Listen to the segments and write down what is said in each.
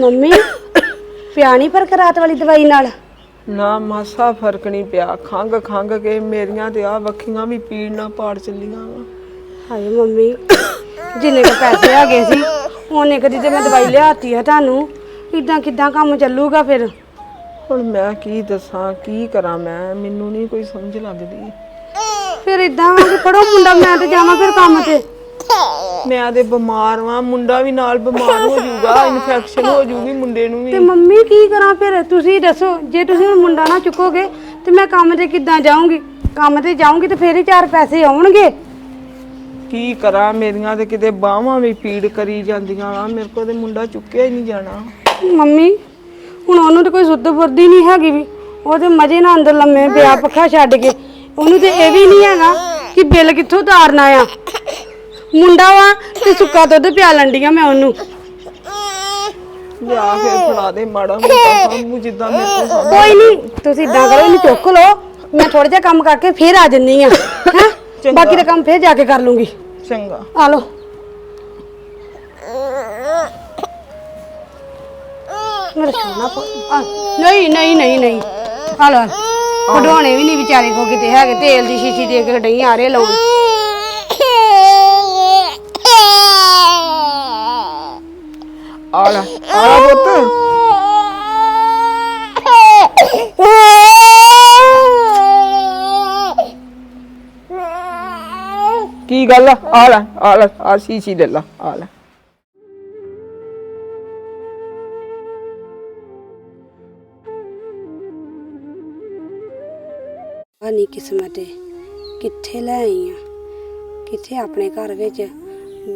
Mummy ਪਿਆ ਨਹੀਂ ਫ਼ਰਕ ਰਾਤ ਵਾਲੀ ਦਵਾਈ ਨਾਲ? ਨਾ ਮਾਸਾ ਫ਼ਰਕ ਨਹੀਂ ਪਿਆ। ਖੰਗ ਖੰਗ ਕੇ ਮੇਰੀਆਂ ਤੇ ਆ ਵੱਖੀਆਂ ਵੀ ਪੀੜ ਨਾਲ ਪਾੜ ਚੱਲੀਆਂ ਵਾ। ਹਾਏ ਮੰਮੀ ਜਿੰਨੇ ਕੁ ਪੈਸੇ ਆ ਗਏ ਸੀ ਉਹਨੇ ਕਦੀ ਤੇ ਮੈਂ ਦਵਾਈ ਲਿਆਤੀ ਆ ਤੁਹਾਨੂੰ। ਇਦਾਂ ਕਿਦਾਂ ਕੰਮ ਚੱਲੂਗਾ ਫਿਰ? ਹੁਣ ਮੈਂ ਕੀ ਦੱਸਾਂ ਕੀ ਕਰਾਂ ਮੈਂ? ਮੈਨੂੰ ਨਹੀਂ ਕੋਈ ਸਮਝ ਲੱਗਦੀ। ਫਿਰ ਇਦਾਂ ਕਿ ਫੜੋ ਮੁੰਡਾ ਮੈਂ ਤੇ ਜਾਵਾਂ ਫਿਰ ਕੰਮ ਤੇ। ਮੈਂ ਤੇ ਬਿਮਾਰ ਵਾਂ ਮੁੰਡਾ ਵੀ ਨਾਲ ਬਿਮਾਰ ਹੋ ਜਾਊਗਾ ਇਨਫੈਕਸ਼ਨ ਹੋ ਜਾਊਗੀ ਮੁੰਡੇ ਨੂੰ ਤੇ ਵੀ ਮੰਮੀ ਕੀ ਕਰਾਂ ਫਿਰ? ਤੁਸੀਂ ਦੱਸੋ ਜੇ ਤੁਸੀਂ ਹੁਣ ਮੁੰਡਾ ਨਾ ਚੁੱਕੋਗੇ ਤੇ ਮੈਂ ਕੰਮ ਤੇ ਕਿੱਦਾਂ ਜਾਊਂਗੀ? ਕੰਮ ਤੇ ਜਾਊਂਗੀ ਤੇ ਫੇਰ ਹੀ ਚਾਰ ਪੈਸੇ ਆਉਣਗੇ। ਕੀ ਕਰਾਂ? ਮੇਰੀਆਂ ਤੇ ਕਿਤੇ ਬਾਹਾਂ ਵੀ ਪੀੜ ਕਰੀ ਜਾਂਦੀਆਂ ਵਾ ਮੇਰੇ ਕੋਲ ਤੇ ਮੁੰਡਾ ਚੁੱਕਿਆ ਹੀ ਨਹੀਂ ਜਾਣਾ। ਮੰਮੀ ਹੁਣ ਉਹਨੂੰ ਤੇ ਕੋਈ ਸੁੱਧ ਬੁਰਦੀ ਨਹੀਂ ਹੈਗੀ ਵੀ। ਉਹ ਤੇ ਮਜੇ ਨਾਲ ਅੰਦਰ ਲੰਮੇ ਪਿਆ ਪੱਖਾ ਛੱਡ ਕੇ। ਉਹਨੂੰ ਤੇ ਇਹ ਵੀ ਨਹੀਂ ਹੈਗਾ ਕਿ ਬਿੱਲ ਕਿੱਥੋਂ ਤਾਰਨਾ ਆ। ਮੁੰਡਾ ਵਾ ਤੇ ਸੁੱਕਾ ਦੁੱਧ ਪਿਆ ਲੰਡੀਆਂ ਮੈਂ ਉਹਨੂੰ। ਲਿਆ ਕੇ ਫੜਾ ਦੇ ਮਾੜਾ ਮੋਟਾ ਸਾਂਭੂ ਜਿੱਦਾਂ ਮੇਰੇ ਕੋਲ ਸਾਂਭ ਕੋਈ ਨਹੀਂ ਤੁਸੀਂ ਇਦਾਂ ਕਰੋ ਇਹਨੂੰ ਚੁੱਕ ਲਓ। ਮੈਂ ਥੋੜਾ ਜਿਹਾ ਕੰਮ ਕਰਕੇ ਫੇਰ ਆ ਜੰਨੀ ਆ ਹੈਂ? ਬਾਕੀ ਦਾ ਕੰਮ ਫੇਰ ਜਾ ਕੇ ਕਰ ਲੂੰਗੀ। ਚੰਗਾ। ਆ ਲਓ। ਮੇਰਾ ਸੋਨਾ ਪੁੱਤ- ਆ, ਨਹੀਂ ਨਹੀਂ ਨਹੀਂ ਨਹੀਂ। ਆ ਲਓ। ਕਢਵਾਉਣੇ ਵੀ ਨਹੀਂ ਵਿਚਾਰੇ ਕੋ ਕਿਤੇ ਹੈਗੇ ਤੇਲ ਦੀ ਸ਼ੀਸ਼ੀ ਦੇ ਕੇ ਡਈ ਆ ਰਹੇ ਲਾਉਣ ਆ ਲੈ ਆ ਲੈ ਪੁੱਤ। ਕੀ ਗੱਲ ਆ? ਆ ਲੈ ਆ ਲੈ, ਆ ਸੀਸੀ ਲੈ ਲਾ, ਆ ਲੈ। ਆ ਨਹੀਂ ਕਿਸਮਤ ਦੇ ਕਿੱਥੇ ਲੈ ਆਈ ਆ? ਕਿੱਥੇ ਆਪਣੇ ਘਰ ਵਿੱਚ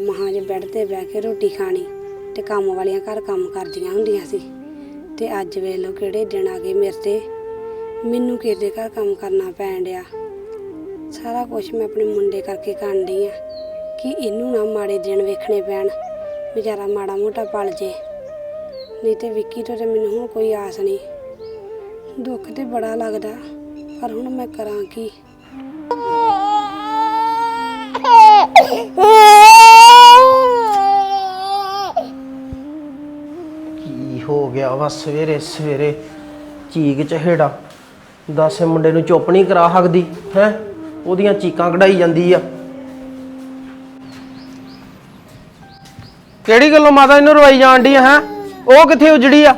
ਮਹਾਜ ਬੈੱਡ ਤੇ ਬਹਿ ਕੇ ਰੋਟੀ ਖਾਣੀ? ਤੇ ਕੰਮ ਵਾਲੀਆਂ ਘਰ ਕੰਮ ਕਰਦੀਆਂ ਹੁੰਦੀਆਂ ਸੀ ਤੇ ਅੱਜ ਵੇਖ ਲਓ ਕਿਹੜੇ ਦਿਨ ਆ ਗਏ ਮੇਰੇ ਤੇ ਮੈਨੂੰ ਕਿਸੇ ਦੇ ਘਰ ਕੰਮ ਕਰਨਾ ਪੈਣ ਡਿਆ ਸਾਰਾ ਕੁਝ ਮੈਂ ਆਪਣੇ ਮੁੰਡੇ ਕਰਕੇ ਕਰਨ ਡਈ ਆ ਕਿ ਇਹਨੂੰ ਨਾ ਮਾੜੇ ਦਿਨ ਵੇਖਣੇ ਪੈਣ ਵਿਚਾਰਾ ਮਾੜਾ ਮੋਟਾ ਪਲ ਜੇ ਨਹੀਂ ਤੇ ਵਿੱਕੀ ਤੋਂ ਤੇ ਮੈਨੂੰ ਹੁਣ ਕੋਈ ਆਸ ਨਹੀਂ ਦੁੱਖ ਤੇ ਬੜਾ ਲੱਗਦਾ ਪਰ ਹੁਣ ਮੈਂ ਕਰਾਂ ਕੀ ਹੋ ਗਿਆ ਵਾ ਸਵੇਰੇ ਸਵੇਰੇ। ਚੀਕ ਚਹੇੜਾ। ਦੱਸ ਇਹ ਮੁੰਡੇ ਨੂੰ ਚੁੱਪ ਨਹੀਂ ਕਰਾ ਸਕਦੀ, ਹੈ? ਉਹਦੀਆਂ ਚੀਕਾਂ ਕਢਾਈ ਜਾਂਦੀ ਆ। ਕਿਹੜੀ ਗੱਲੋਂ ਮਾਤਾ ਇਹਨੂੰ ਰਵਾਈ ਜਾਣ ਡਈ ਹੈ? ਉਹ ਕਿੱਥੇ ਉਜੜੀ ਆ?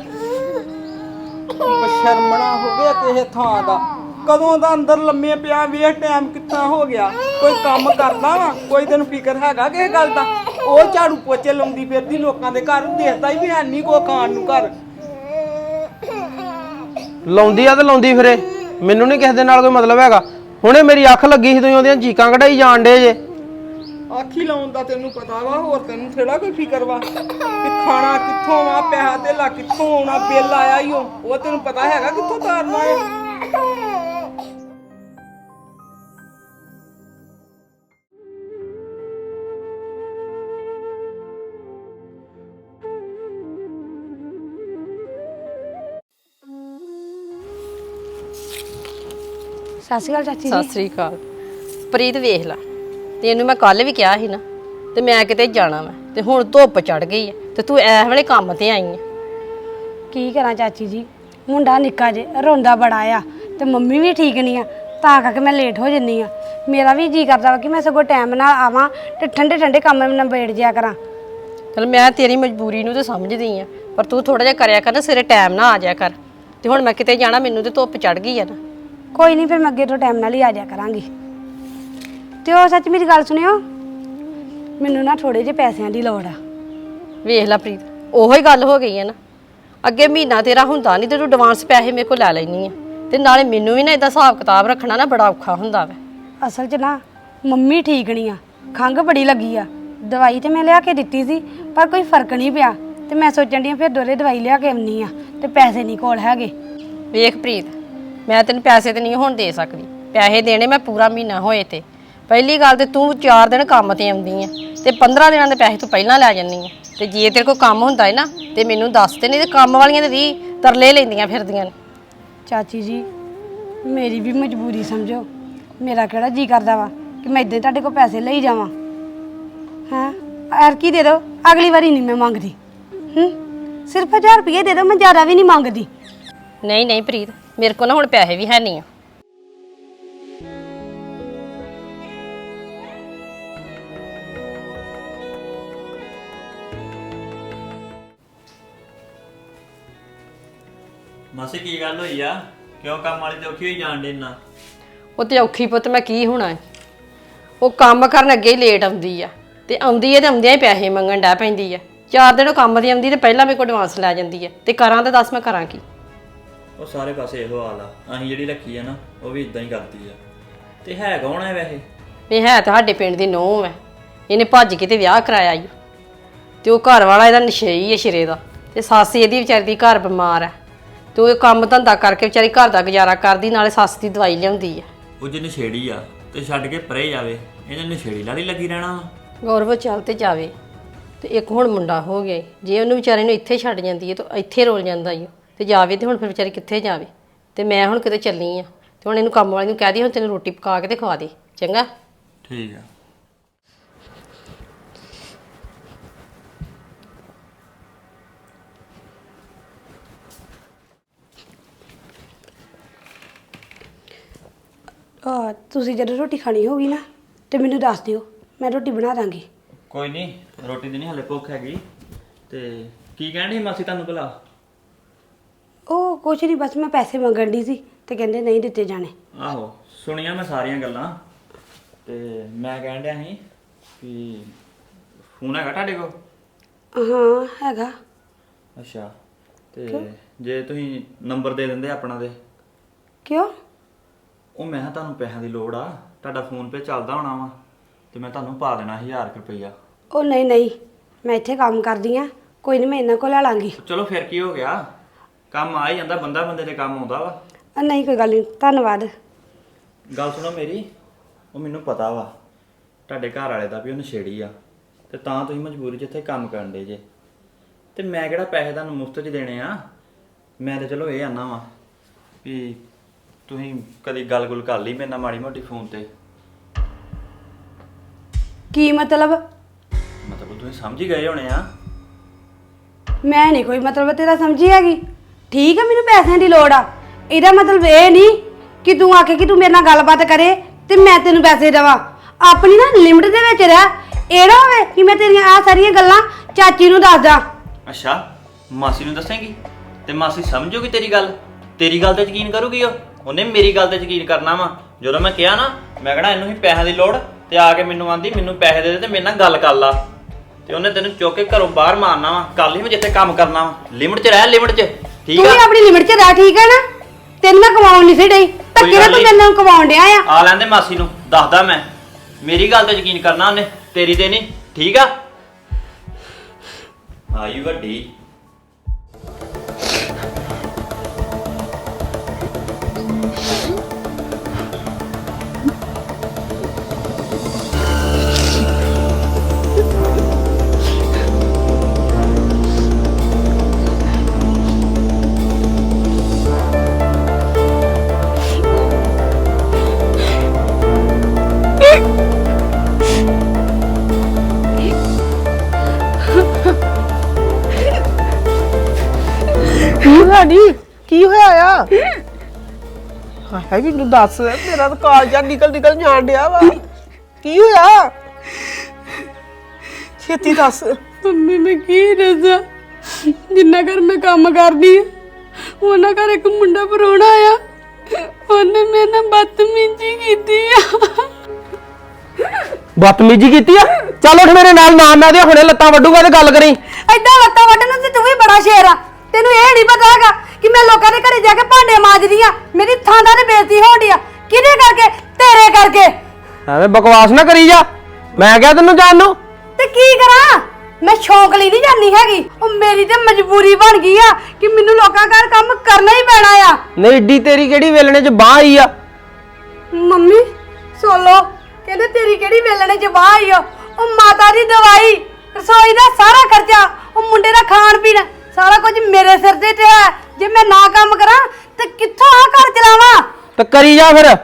ਸ਼ਰਮਣਾ ਹੋ ਗਿਆ ਕਿਸੇ ਥਾਂ ਦਾ। ਕਦੋਂ ਦਾ ਅੰਦਰ ਲੰਮੇ ਪਿਆ ਵੇਖ ਟਾਈਮ ਕਿੱਥਾ ਹੋ ਗਿਆ। ਕੋਈ ਕੰਮ ਕਰਦਾ ਵਾ ਕੋਈ ਤੈਨੂੰ ਫਿਕਰ ਹੈਗਾ ਕਿਸੇ ਗੱਲ ਦਾ? ਉਹ ਝਾੜੂ ਪੋਚੇ ਲਾਉਂਦੀ ਫਿਰਦੀ ਲੋਕਾਂ ਦੇ ਘਰ ਦੇਖਦਾ ਹੀ ਵੀ ਹੈ ਨਹੀਂ ਕੋ ਖਾਣ ਨੂੰ ਘਰ। ਲਾਉਂਦੀ ਆ ਤੇ ਲਾਉਂਦੀ ਫਿਰੇ। ਮੈਨੂੰ ਨਹੀਂ ਕਿਸੇ ਦੇ ਨਾਲ ਕੋਈ ਮਤਲਬ ਹੈਗਾ। ਹੁਣੇ ਮੇਰੀ ਅੱਖ ਲੱਗੀ ਸੀ ਤੁਸੀਂ ਉਹਦੀਆਂ ਚੀਕਾਂ ਕਢਾਈ ਜਾਣ ਡੇ ਜੇ। ਆਖੀ ਲਾਉਣ ਦਾ ਤੈਨੂੰ ਪਤਾ ਵਾ ਹੋਰ ਤੈਨੂੰ ਥੋੜਾ ਕੋਈ ਫਿਕਰ ਵਾ ਕਿ ਖਾਣਾ ਕਿੱਥੋਂ ਵਾ ਪੈਸਾ ਧੇਲਾ ਕਿੱਥੋਂ ਆਉਣਾ ਬਿੱਲ ਆਇਆ ਹੀ ਉਹ ਤੈਨੂੰ ਪਤਾ ਹੈਗਾ ਕਿੱਥੋਂ ਤਾਰਨਾ ਹੈ ਸਤਿ ਸ਼੍ਰੀ ਅਕਾਲ ਚਾਚੀ ਸਤਿ ਜੀ ਸ੍ਰੀ ਅਕਾਲ। ਪ੍ਰੀਤ ਵੇਖ ਲਾ ਤੈਨੂੰ ਮੈਂ ਕੱਲ ਵੀ ਕਿਹਾ ਸੀ ਨਾ ਤੇ ਮੈਂ ਕਿਤੇ ਜਾਣਾ ਮੈਂ ਤੇ ਹੁਣ ਧੁੱਪ ਚੜ ਗਈ ਹੈ ਤੇ ਤੂੰ ਐਸ ਵੇਲੇ ਕੰਮ ਤੇ ਆਈ ਹੈ ਕੀ ਕਰਾਂ ਚਾਚੀ ਜੀ? ਮੁੰਡਾ ਨਿੱਕਾ ਜੇ ਰੋਂਦਾ ਬੜਾ ਆ ਤੇ ਮੰਮੀ ਵੀ ਠੀਕ ਨਹੀਂ ਆ ਤਾਂ ਕਰਕੇ ਮੈਂ ਲੇਟ ਹੋ ਜੰਨੀ ਆ। ਮੇਰਾ ਵੀ ਜੀ ਕਰਦਾ ਵਾ ਕਿ ਮੈਂ ਸਗੋਂ ਟਾਈਮ ਨਾਲ ਆਵਾਂ ਤੇ ਠੰਡੇ ਠੰਡੇ ਕੰਮ ਨਿਬੇੜ ਜਿਆ ਕਰਾਂ। ਚਲ ਮੈਂ ਤੇਰੀ ਮਜਬੂਰੀ ਨੂੰ ਤੇ ਸਮਝਦੀ ਆ ਪਰ ਤੂੰ ਥੋੜਾ ਜਿਹਾ ਕਰਿਆ ਕਰ ਨਾ ਸਵੇਰੇ ਟਾਈਮ ਨਾਲ ਆ ਜਾਇਆ ਕਰ। ਤੇ ਹੁਣ ਮੈਂ ਕਿਤੇ ਜਾਣਾ ਮੈਨੂੰ ਤੇ ਧੁੱਪ ਚੜ ਗਈ ਆ ਨਾ। ਕੋਈ ਨਹੀਂ ਫਿਰ ਮੈਂ ਅੱਗੇ ਤੋਂ ਟਾਈਮ ਨਾਲ ਹੀ ਆ ਜਾਇਆ ਕਰਾਂਗੀ। ਤੇ ਉਹ ਸੱਚ ਮੇਰੀ ਗੱਲ ਸੁਣਿਓ ਮੈਨੂੰ ਨਾ ਥੋੜੇ ਜਿਹੇ ਪੈਸਿਆਂ ਦੀ ਲੋੜ ਆ। ਵੇਖ ਲੈ ਪ੍ਰੀਤ ਉਹੋ ਹੀ ਗੱਲ ਹੋ ਗਈ ਹੈ ਨਾ। ਅੱਗੇ ਮਹੀਨਾ ਤੇਰਾ ਹੁੰਦਾ ਨਹੀਂ ਤੇ ਤੂੰ ਐਡਵਾਂਸ ਪੈਸੇ ਮੇਰੇ ਕੋਲ ਲੈ ਲੈਣੀ ਆ। ਤੇ ਨਾਲੇ ਮੈਨੂੰ ਵੀ ਨਾ ਇਦਾਂ ਹਿਸਾਬ ਕਿਤਾਬ ਰੱਖਣਾ ਨਾ ਬੜਾ ਔਖਾ ਹੁੰਦਾ ਵਾ। ਅਸਲ 'ਚ ਨਾ ਮੰਮੀ ਠੀਕ ਨਹੀਂ ਆ ਖੰਘ ਬੜੀ ਲੱਗੀ ਆ। ਦਵਾਈ ਤੇ ਮੈਂ ਲਿਆ ਕੇ ਦਿੱਤੀ ਸੀ ਪਰ ਕੋਈ ਫ਼ਰਕ ਨਹੀਂ ਪਿਆ। ਤੇ ਮੈਂ ਸੋਚਣ ਦੀ ਫਿਰ ਦੋਰੇ ਦਵਾਈ ਲਿਆ ਕੇ ਆਉਣੀ ਆ ਤੇ ਪੈਸੇ ਨਹੀਂ ਕੋਲ ਹੈਗੇ। ਵੇਖ ਪ੍ਰੀਤ ਮੈਂ ਤੈਨੂੰ ਪੈਸੇ ਤੇ ਨਹੀਂ ਹੁਣ ਦੇ ਸਕਦੀ। ਪੈਸੇ ਦੇਣੇ ਮੈਂ ਪੂਰਾ ਮਹੀਨਾ ਹੋਏ ਤੇ। ਪਹਿਲੀ ਗੱਲ ਤੇ ਤੂੰ 4 ਦਿਨ ਕੰਮ ਤੇ ਆਉਂਦੀ ਆ ਤੇ 15 ਦਿਨਾਂ ਦੇ ਪੈਸੇ ਤੂੰ ਪਹਿਲਾਂ ਲੈ ਜੰਨੀ ਆ। ਤੇ ਜੇ ਤੇਰੇ ਕੋਲ ਕੰਮ ਹੁੰਦਾ ਹੈ ਨਾ ਤੇ ਮੈਨੂੰ ਦੱਸ ਤੇ ਨਹੀਂ ਤੇ ਕੰਮ ਵਾਲੀਆਂ ਤੇ ਦੀ ਤਰਲੇ ਲੈਂਦੀਆਂ ਫਿਰਦੀਆਂ ਨੇ। ਚਾਚੀ ਜੀ ਮੇਰੀ ਵੀ ਮਜਬੂਰੀ ਸਮਝੋ। ਮੇਰਾ ਕਿਹੜਾ ਜੀ ਕਰਦਾ ਵਾ ਕਿ ਮੈਂ ਇਦਾਂ ਤੁਹਾਡੇ ਕੋਲ ਪੈਸੇ ਲਈ ਜਾਵਾਂ। ਹਾਂ? ਐਰ ਕੀ ਦੇ ਦੋ ਅਗਲੀ ਵਾਰੀ ਨਹੀਂ ਮੈਂ ਮੰਗਦੀ। ਹੂੰ? ਸਿਰਫ 1000 ਰੁਪਏ ਦੇ ਦਿਓ ਮੈਂ ਜ਼ਿਆਦਾ ਵੀ ਨਹੀਂ ਮੰਗਦੀ। ਨਹੀਂ ਨਹੀਂ ਪ੍ਰੀਤ ਮੇਰੇ ਕੋਲ ਨਾ ਹੁਣ ਪੈਸੇ ਵੀ ਹੈ ਨਹੀਂ ਆ। ਮਾਸੀ ਕੀ ਗੱਲ ਹੋਈ ਆ? ਕਿਉਂ ਕੰਮ ਵਾਲੀ ਤੇ ਔਖੀ ਹੋਈ ਜਾਣ ਦੇ ਨਾ ਉਹ ਤੇ ਔਖੀ ਪੁੱਤ ਮੈਂ ਕੀ ਹੋਣਾ ਉਹ ਕੰਮ ਕਰਨ ਅੱਗੇ ਹੀ ਲੇਟ ਆਉਂਦੀ ਆ ਤੇ ਆਉਂਦੀ ਹੈ ਤੇ ਆਉਂਦਿਆਂ ਹੀ ਪੈਸੇ ਮੰਗਣ ਡੈ ਪੈਂਦੀ ਆ। ਚਾਰ ਦਿਨ ਉਹ ਕੰਮ ਦੀ ਆਉਂਦੀ ਤੇ ਪਹਿਲਾਂ ਮੇਰੇ ਕੋਲ ਐਡਵਾਂਸ ਲੈ ਜਾਂਦੀ ਹੈ ਤੇ ਕਰਾਂ ਤਾਂ ਦੱਸ ਮੈਂ ਕਰਾਂ ਕੀ? ਉਹ ਸਾਰੇ ਪਾਸੇ ਇਹੋ ਹਾਲ ਆ। ਅਸੀਂ ਜਿਹੜੀ ਰੱਖੀ ਆ ਨਾ ਉਹ ਵੀ ਇਦਾਂ ਹੀ ਕਰਦੀ ਆ। ਤੇ ਹੈ ਕੌਣ ਹੈ ਵੈਸੇ? ਇਹ ਹੈ ਤੁਹਾਡੇ ਪਿੰਡ ਦੀ ਨੂੰਹ ਹੈ ਇਹਨੇ ਭੱਜ ਕੇ ਤੇ ਵਿਆਹ ਕਰਾਇਆ ਈ। ਤੇ ਉਹ ਘਰ ਵਾਲਾ ਇਹਦਾ ਨਸ਼ੇਈ ਹੈ ਸ਼ਿਰੇ ਦਾ। ਤੇ ਸੱਸ ਇਹਦੀ ਵਿਚਾਰੀ ਦੀ ਘਰ ਬਿਮਾਰ ਹੈ ਤੇ ਉਹ ਕੰਮ ਧੰਦਾ ਕਰਕੇ ਵਿਚਾਰੀ ਘਰ ਦਾ ਗੁਜ਼ਾਰਾ ਕਰਦੀ ਨਾਲੇ ਸੱਸ ਦੀ ਦਵਾਈ ਲਿਆਉਂਦੀ ਹੈ ਉਹ ਜੇ ਨਸ਼ੇੜੀ ਆ ਤੇ ਛੱਡ ਕੇ ਪਰੇ ਜਾਵੇ। ਇਹਨੇ ਨਸ਼ੇੜੀ ਲਾਲੀ ਲੱਗੀ ਰਹਿਣਾ ਵਾ। ਗੌਰਵ ਚੱਲ ਤੇ ਜਾਵੇ। ਤੇ ਇੱਕ ਹੁਣ ਮੁੰਡਾ ਹੋ ਗਿਆ ਈ। ਜੇ ਉਹਨੂੰ ਵਿਚਾਰੇ ਨੂੰ ਇੱਥੇ ਛੱਡ ਜਾਂਦੀ ਹੈ ਤਾਂ ਇੱਥੇ ਰੋਲ ਜਾਂਦਾ ਈ। ਤੇ ਜਾਵੇ ਤੇ ਹੁਣ ਫਿਰ ਵਿਚਾਰੀ ਕਿੱਥੇ ਜਾਵੇ? ਤੇ ਮੈਂ ਹੁਣ ਕਿਤੇ ਚੱਲੀ ਆ। ਤੇ ਹੁਣ ਇਹਨੂੰ ਕੰਮ ਵਾਲੀ ਨੂੰ ਕਹਿ ਦੀ ਹੁਣ ਤੈਨੂੰ ਰੋਟੀ ਪਕਾ ਕੇ ਤੇ ਖਵਾ ਦੇ। ਚੰਗਾ? ਠੀਕ ਆ। ਆ ਤੁਸੀਂ ਜਦੋਂ ਰੋਟੀ ਖਾਣੀ ਹੋਗੀ ਨਾ ਤੇ ਮੈਨੂੰ ਦੱਸ ਦਿਓ ਮੈਂ ਰੋਟੀ ਬਣਾ ਦਾਂਗੀ। ਕੋਈ ਨਹੀਂ ਰੋਟੀ ਦੀ ਨਹੀਂ ਹਲੇ ਭੁੱਖ ਹੈਗੀ। ਤੇ ਕੀ ਕਹਿਣੀ ਮਾਸੀ ਤੁਹਾਨੂੰ ਭਲਾ? ਉਹ ਕੁਛ ਨਹੀਂ ਬਸ ਮੈਂ ਪੈਸੇ ਮੰਗਣ ਦੀ ਸੀ ਤੇ ਕਹਿੰਦੇ ਨਹੀਂ ਦਿੱਤੇ ਜਾਣੇ। ਆਹੋ ਸੁਣੀਆਂ ਮੈਂ ਸਾਰੀਆਂ ਗੱਲਾਂ। ਤੇ ਮੈਂ ਕਹਿਣ ਡਿਆ ਸੀ ਕਿ ਫੋਨ ਹੈਗਾ ਤੁਹਾਡੇ ਕੋਲ? ਹਾਂ ਹੈਗਾ। ਅੱਛਾ ਤੇ ਜੇ ਤੁਸੀਂ ਨੰਬਰ ਦੇ ਦਿੰਦੇ ਆਪਣਾ ਦੇ। ਕਿਉਂ? ਉਹ ਮੈਂ ਕਿਹਾ ਤੁਹਾਨੂੰ ਪੈਸਿਆਂ ਦੀ ਲੋੜ ਆ ਤੁਹਾਡਾ ਫੋਨ ਪੇ ਚੱਲਦਾ ਹੋਣਾ ਵਾ ਤੇ ਮੈਂ ਤੁਹਾਨੂੰ ਪਾ ਦੇਣਾ 1000 ਰੁਪਈਆ। ਉਹ ਨਹੀਂ ਨਹੀਂ ਮੈਂ ਇੱਥੇ ਕੰਮ ਕਰਦੀ ਆ ਕੋਈ ਨਹੀਂ ਮੈਂ ਇਹਨਾਂ ਕੋਲ ਲੈ ਲਾਂਗੀ। ਚਲੋ ਫਿਰ ਕੀ ਹੋ ਗਿਆ? ਕੰਮ ਆ ਹੀ ਜਾਂਦਾ ਬੰਦਾ ਬੰਦੇ ਦੇ ਕੰਮ ਆਉਂਦਾ ਵਾ। ਆ ਨਹੀਂ ਕੋਈ ਗੱਲ ਨਹੀਂ ਧੰਨਵਾਦ। ਗੱਲ ਸੁਣੋ ਮੇਰੀ ਉਹ ਮੈਨੂੰ ਪਤਾ ਵਾ ਤੁਹਾਡੇ ਘਰ ਵਾਲੇ ਦਾ ਵੀ ਉਹ ਨਸ਼ੇੜੀ ਆ ਤੇ ਤਾਂ ਤੁਸੀਂ ਮਜਬੂਰੀ 'ਚ ਇੱਥੇ ਕੰਮ ਕਰਨ ਦੇ ਜੇ। ਤੇ ਮੈਂ ਕਿਹੜਾ ਪੈਸੇ ਤੁਹਾਨੂੰ ਮੁਫਤ 'ਚ ਦੇਣੇ ਆ? ਮੈਂ ਤਾਂ ਚਲੋ ਇਹ ਆਨਾ ਵਾ ਵੀ ਤੁਸੀਂ ਕਦੀ ਗੱਲ-ਗੁਲ ਕਰ ਲਈ ਮੇਰੇ ਨਾਲ ਮਾੜੀ ਮੋਟੀ ਫੋਨ ਤੇ। ਕੀ ਮਤਲਬ? ਮਤਲਬ ਤੁਸੀਂ ਸਮਝ ਹੀ ਗਏ ਹੋਣੇ ਆ। ਮੈਂ ਨਹੀਂ ਕੋਈ ਮਤਲਬ ਤੇਰਾ ਸਮਝੀ ਹੈਗੀ। ਠੀਕ ਹੈ ਮੈਨੂੰ ਪੈਸਿਆਂ ਦੀ ਲੋੜ ਆ। ਇਹਦਾ ਮਤਲਬ ਇਹ ਨਹੀਂ ਕਿ ਤੂੰ ਆਖੇ ਕਿ ਤੂੰ ਮੇਰੇ ਨਾਲ ਗੱਲਬਾਤ ਕਰੇ ਤੇ ਮੈਂ ਤੈਨੂੰ ਪੈਸੇ ਦੇਵਾਂ। ਆਪਣੀ ਨਾ ਲਿਮਟ ਦੇ ਵਿੱਚ ਰਹਿ। ਇਹੜਾ ਹੋਵੇ ਕਿ ਮੈਂ ਤੇਰੀਆਂ ਆ ਸਾਰੀਆਂ ਗੱਲਾਂ ਚਾਚੀ ਨੂੰ ਦੱਸਦਾ ਅੱਛਾ, ਮਾਸੀ ਨੂੰ ਦੱਸੇਂਗੀ? ਤੇ ਮਾਸੀ ਸਮਝੂਗੀ ਤੇਰੀ ਗੱਲ? ਤੇਰੀ ਗੱਲ ਤੇ ਯਕੀਨ ਕਰੂਗੀ ਉਹ? ਉਹਨੇ ਮੇਰੀ ਗੱਲ ਤੇ ਯਕੀਨ ਕਰਨਾ ਵਾ। ਜਦੋਂ ਮੈਂ ਕਿਹਾ ਨਾ, ਮੈਂ ਕਹਣਾ ਇਹਨੂੰ ਹੀ ਪੈਸਿਆਂ ਦੀ ਲੋੜ ਤੇ ਆ ਕੇ ਮੈਨੂੰ ਆਂਦੀ, ਮੈਨੂੰ ਪੈਸੇ ਦੇ ਦੇ ਤੇ ਮੇਰੇ ਨਾਲ ਗੱਲ ਕਰ ਲਾ। ਤੇ ਉਹਨੇ ਤੈਨੂੰ ਚੁੱਕ ਕੇ ਘਰੋਂ ਬਾਹਰ ਮਾਰਨਾ ਵਾ। ਕੱਲ ਹੀ ਮੈਂ ਜਿੱਥੇ ਕੰਮ ਕਰਨਾ ਵਾ। ਲਿਮਟ 'ਚ ਰਹਿ ਲਿਮਟ 'ਚ। ਠੀਕ ਤੂੰ ਆ। ਆਪਣੀ ਲਿਮਟ 'ਚ ਰਹਿ ਠੀਕ ਹੈ ਨਾ? ਤੈਨੂੰ ਮੈਂ ਕਮਾਉਣ ਨਹੀਂ ਸੀ ਡਈ। ਧੱਕੇ ਨਾਲ ਗੱਲ ਤੂੰ ਨਹੀਂ। ਮੈਨੂੰ ਕਮਾਉਣ ਡਿਆ ਆ। ਆ ਲੈਂਦੇ ਮਾਸੀ ਨੂੰ ਦੱਸਦਾ ਮੈਂ। ਮੇਰੀ ਗੱਲ ਤੇ ਯਕੀਨ ਕਰਨਾ ਉਹਨੇ ਤੇਰੀ ਤੇ ਨਹੀਂ ਠੀਕ ਆ? ਆਈ ਵੱਡੀ। ਹਾਏ ਮੈਨੂੰ ਦੱਸ ਮੇਰਾ ਤਾਂ ਕਾਲਜਾ ਨਿਕਲ ਨਿਕਲ ਜਾਣ ਡਿਆ ਵਾ। ਕੀ ਹੋਇਆ? ਛੇਤੀ ਦੱਸ। ਮੰਮੀ ਮੈਂ ਕੀ ਦੱਸਾਂ? ਜਿੰਨਾ ਘਰ ਮੈਂ ਕੰਮ ਕਰਦੀ ਆ ਉਹਨਾਂ ਘਰ ਇੱਕ ਮੁੰਡਾ ਪਰੋਣਾ ਆ। ਉਹਨੇ ਮੇਰੇ ਨਾਲ ਬਦਤਮੀਜ਼ੀ ਕੀਤੀ ਆ। ਬਦਤਮੀਜੀ ਕੀਤੀ ਆ? ਚੱਲ ਉੱਠ ਮੇਰੇ ਨਾਲ ਨਾ ਮੈਂ ਦੇ ਹੁਣੇ ਲੱਤਾਂ ਵੱਡੂਗਾ ਤੇ ਗੱਲ ਕਰੀ। ਐਦਾਂ ਲੱਤਾਂ ਵੱਢਣ ਤੇ ਤੂੰ ਵੀ ਬੜਾ ਸ਼ੇਰ ਆ। ਤੈਨੂੰ ਇਹ ਨਹੀਂ ਪਤਾ ਹੈਗਾ ਕਿ ਮੈਂ ਲੋਕਾਂ ਦੇ ਘਰੇ ਜਾ ਕੇ ਭਾਂਡੇ ਮਾਂਜਦੀ ਆ ਮੇਰੀ ਥਾਂ ਤੇ ਬੇਇੱਜ਼ਤੀ ਹੋਣੀ ਆ। ਕਿਹਦੇ ਕਰਕੇ? ਤੇਰੇ ਕਰਕੇ। ਐਵੇਂ ਬਕਵਾਸ ਨਾ ਕਰੀ ਜਾ। ਮੈਂ ਕਿਹਾ ਤੈਨੂੰ ਜਾਣ ਨੂੰ। ਤੇ ਕੀ ਕਰਾਂ? ਮੈਂ ਸ਼ੌਂਕ ਲਈ ਨਹੀਂ ਜਾਂਦੀ ਹੈਗੀ। ਉਹ ਮੇਰੀ ਤੇ ਮਜਬੂਰੀ ਬਣ ਗਈ ਆ ਕਿ ਮੈਨੂੰ ਲੋਕਾਂ ਘਰ ਕੰਮ ਕਰਨਾ ਹੀ ਪੈਣਾ ਆ। ਨਹੀਂ ਏਡੀ ਤੇਰੀ ਕਿਹੜੀ ਵੇਲਣੇ ਚ ਬਾਹ ਆਈ ਆ? ਮੰਮੀ ਸੋਲੋ ਕਹਿੰਦੇ ਤੇਰੀ ਕਿਹੜੀ ਵੇਲਣੇ ਚ ਬਾਹ ਆਈ ਓ ਉਹ ਮਾਤਾ ਦੀ ਦਵਾਈ ਰਸੋਈ ਦਾ ਸਾਰਾ ਖਰਚਾ ਉਹ ਮੁੰਡੇ ਦਾ ਖਾਣ ਪੀਣ ਸਾਰਾ ਕੁਝ ਮੇਰੇ ਸਿਰ ਤੇ ਤੇ ਹੈ ਜੇ ਮੈਂ ਨਾ ਕੰਮ ਕਰਾਂ ਤੇ ਕਿੱਥੋਂ ਆ ਘਰ ਚਲਾਵਾਂ? ਤੇ ਕਰੀ ਜਾ ਫਿਰ।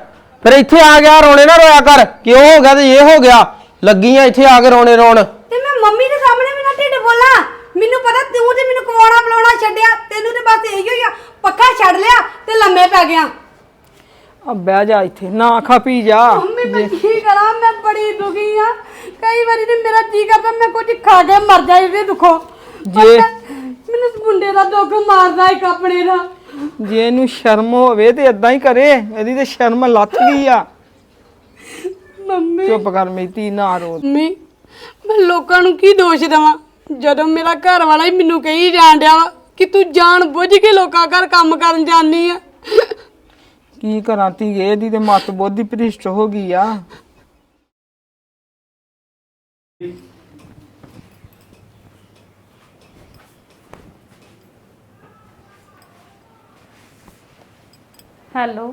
ਫਿਰ ਇੱਥੇ ਆ ਗਿਆ ਰੋਣੇ ਨਾ ਰੋਇਆ ਕਰ। ਕਿ ਉਹ ਹੋ ਗਿਆ ਤੇ ਇਹ ਹੋ ਗਿਆ। ਲੱਗੀ ਆ ਇੱਥੇ ਆ ਕੇ ਰੋਣੇ ਰੋਣ। ਤੇ ਮੈਂ ਮੰਮੀ ਦੇ ਸਾਹਮਣੇ ਵੀ ਨਾ ਢਿੱਡ ਬੋਲਾਂ। ਮੈਨੂੰ ਪਤਾ ਤੂੰ ਤੇ ਮੈਨੂੰ ਕਵਾਉਣਾ ਬੁਲਾਉਣਾ ਛੱਡਿਆ ਤੈਨੂੰ ਤੇ ਬਸ ਇਹੀ ਆ। ਪੱਖਾ ਛੱਡ ਲਿਆ ਤੇ ਲੰਮੇ ਪੈ ਗਿਆ। ਆ ਬਹਿ ਜਾ ਇੱਥੇ ਨਾ ਖਾ ਪੀ ਜਾ। ਮੰਮੀ ਮੈਂ ਕੀ ਕਰਾਂ? ਮੈਂ ਬੜੀ ਦੁਖੀ ਆ। ਕਈ ਵਾਰੀ ਤੇ ਮੇਰਾ ਜੀ ਕਰਦਾ ਮੈਂ ਕੁਝ ਖਾ ਕੇ ਮਰ ਜਾ ਇਹਦੇ ਦੁੱਖੋਂ। ਜੇ- ਪਰ ਮੈਨੂੰ ਇਸ ਮੁੰਡੇ ਦਾ ਦੁੱਖ ਮਾਰਦਾ ਇੱਕ ਆਪਣੇ ਦਾ। ਜੇ ਇਹਨੂੰ ਸ਼ਰਮ ਹੋਵੇ ਤੇ ਇਦਾਂ ਹੀ ਕਰੇ। ਇਹਦੀ ਤੇ ਸ਼ਰਮ ਲੱਥ ਗਈ ਆ। ਮੰਮੀ। ਚੁੱਪ ਕਰ ਧੀ ਨਾ ਰੋ। ਮੰਮੀ ਮੈਂ ਲੋਕਾਂ ਨੂੰ ਕੀ ਦੋਸ਼ ਦੇਵਾਂ? ਜਦੋਂ ਮੇਰਾ ਘਰ ਵਾਲਾ ਹੀ ਮੈਨੂੰ ਕਹੀ ਜਾਣ ਡਿਆ ਵਾ ਕਿ ਤੂੰ ਜਾਣ ਬੁੱਝ ਕੇ ਲੋਕਾਂ ਘਰ ਕੰਮ ਕਰਨ ਜਾਂਦੀ ਆ। ਕੀ ਕਰਾਂ ਧੀਏ? ਇਹਦੀ ਤੇ ਮਤ ਬੋਧੀ ਭ੍ਰਿਸ਼ਟ ਹੋ ਗਈ ਆ। ਹੈਲੋ।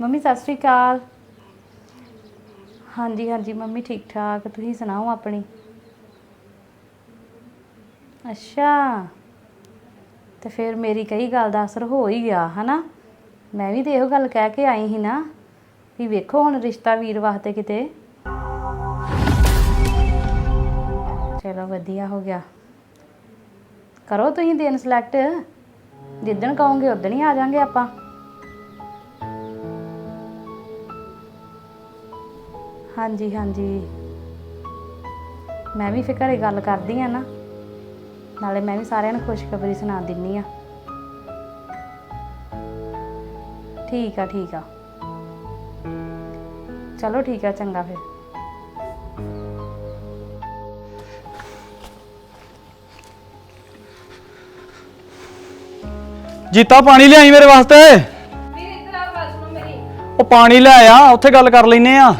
ਮੰਮੀ, ਸਤਿ ਸ਼੍ਰੀ ਅਕਾਲ। ਹਾਂਜੀ ਹਾਂਜੀ, ਮੰਮੀ ਠੀਕ ਠਾਕ। ਤੁਸੀਂ ਸੁਣਾਓ ਆਪਣੀ? ਅੱਛਾ। ਤੇ ਫਿਰ ਮੇਰੀ ਕਈ ਗੱਲ ਦਾ ਅਸਰ ਹੋ ਹੀ ਗਿਆ, ਹਨਾ? ਮੈਂ ਵੀ ਤੇ ਇਹੋ ਗੱਲ ਕਹਿ ਕੇ ਆਈ ਸੀ ਨਾ, ਵੀ ਵੇਖੋ ਹੁਣ ਰਿਸ਼ਤਾ ਵੀਰ ਵਾਸਤੇ ਕਿਤੇ। ਚਲੋ, ਵਧੀਆ ਹੋ ਗਿਆ। ਕਰੋ ਤੁਸੀਂ ਦਿਨ ਸਿਲੈਕਟ ਜਿੱਦਣ ਕਹੋਗੇ, ਉਦਣ ਹੀ ਆ ਜਾਾਂਗੇ ਆਪਾਂ। ਹਾਂਜੀ ਹਾਂਜੀ। ਮੈਂ ਵੀ ਫਿਰ ਘਰੇ ਗੱਲ ਕਰਦੀ ਆ ਨਾ। ਨਾਲੇ ਮੈਂ ਵੀ ਸਾਰਿਆਂ ਨੂੰ ਖੁਸ਼ਖਬਰੀ ਸੁਣਾ ਦਿੰਨੀ ਆ। ਠੀਕ ਆ ਠੀਕ ਆ। ਚਲੋ ਠੀਕ ਆ ਚੰਗਾ ਫਿਰ। ਜੀਤਾ ਪਾਣੀ ਲਿਆਈ ਮੇਰੇ ਵਾਸਤੇ? ਉਹ ਪਾਣੀ ਲੈ ਆ ਉੱਥੇ ਗੱਲ ਕਰ ਲੈਨੇ ਆ।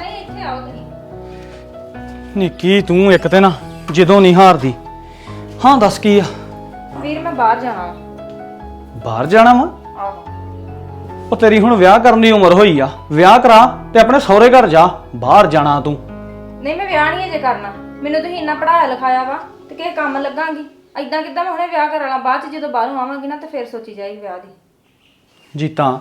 ਨਿੱਕੀ ਤੂੰ ਇੱਕ ਤੇ ਨਾ ਜਦੋਂ ਨਹੀਂ ਹਾਰਦੀ। ਹਾਂ ਦੱਸ ਕੀ ਆ? ਵੀਰ ਮੈਂ ਬਾਹਰ ਜਾਣਾ ਬਾਹਰ ਜਾਣਾ ਵਾ? ਉਹ ਤੇਰੀ ਹੁਣ ਵਿਆਹ ਕਰਨ ਦੀ ਉਮਰ ਹੋਈ ਆ। ਵਿਆਹ ਕਰਾ ਤੇ ਆਪਣੇ ਸਹੁਰੇ ਘਰ ਜਾ। ਬਾਹਰ ਜਾਣਾ ਤੂੰ। ਨਹੀਂ ਮੈਂ ਵਿਆਹ ਨਹੀਂ ਅਜੇ ਕਰਨਾ। ਮੈਨੂੰ ਤੁਸੀਂ ਇੰਨਾ ਪੜਾਇਆ ਲਿਖਾਇਆ ਵਾ ਤੇ ਕਿਸੇ ਕੰਮ ਲੱਗਾਂਗੀ। ਐਦਾਂ ਕਿੱਦਾਂ ਮੈਂ ਹੁਣੇ ਵਿਆਹ ਕਰਾ ਲਾਂ। ਬਾਅਦ ਚ ਜਦੋਂ ਬਾਹਰੋਂ ਆਵਾਂਗੀ ਨਾ ਤੇ ਫਿਰ ਸੋਚੀ ਜਾਏਗੀ ਵਿਆਹ ਦੀ। ਜੀਤਾ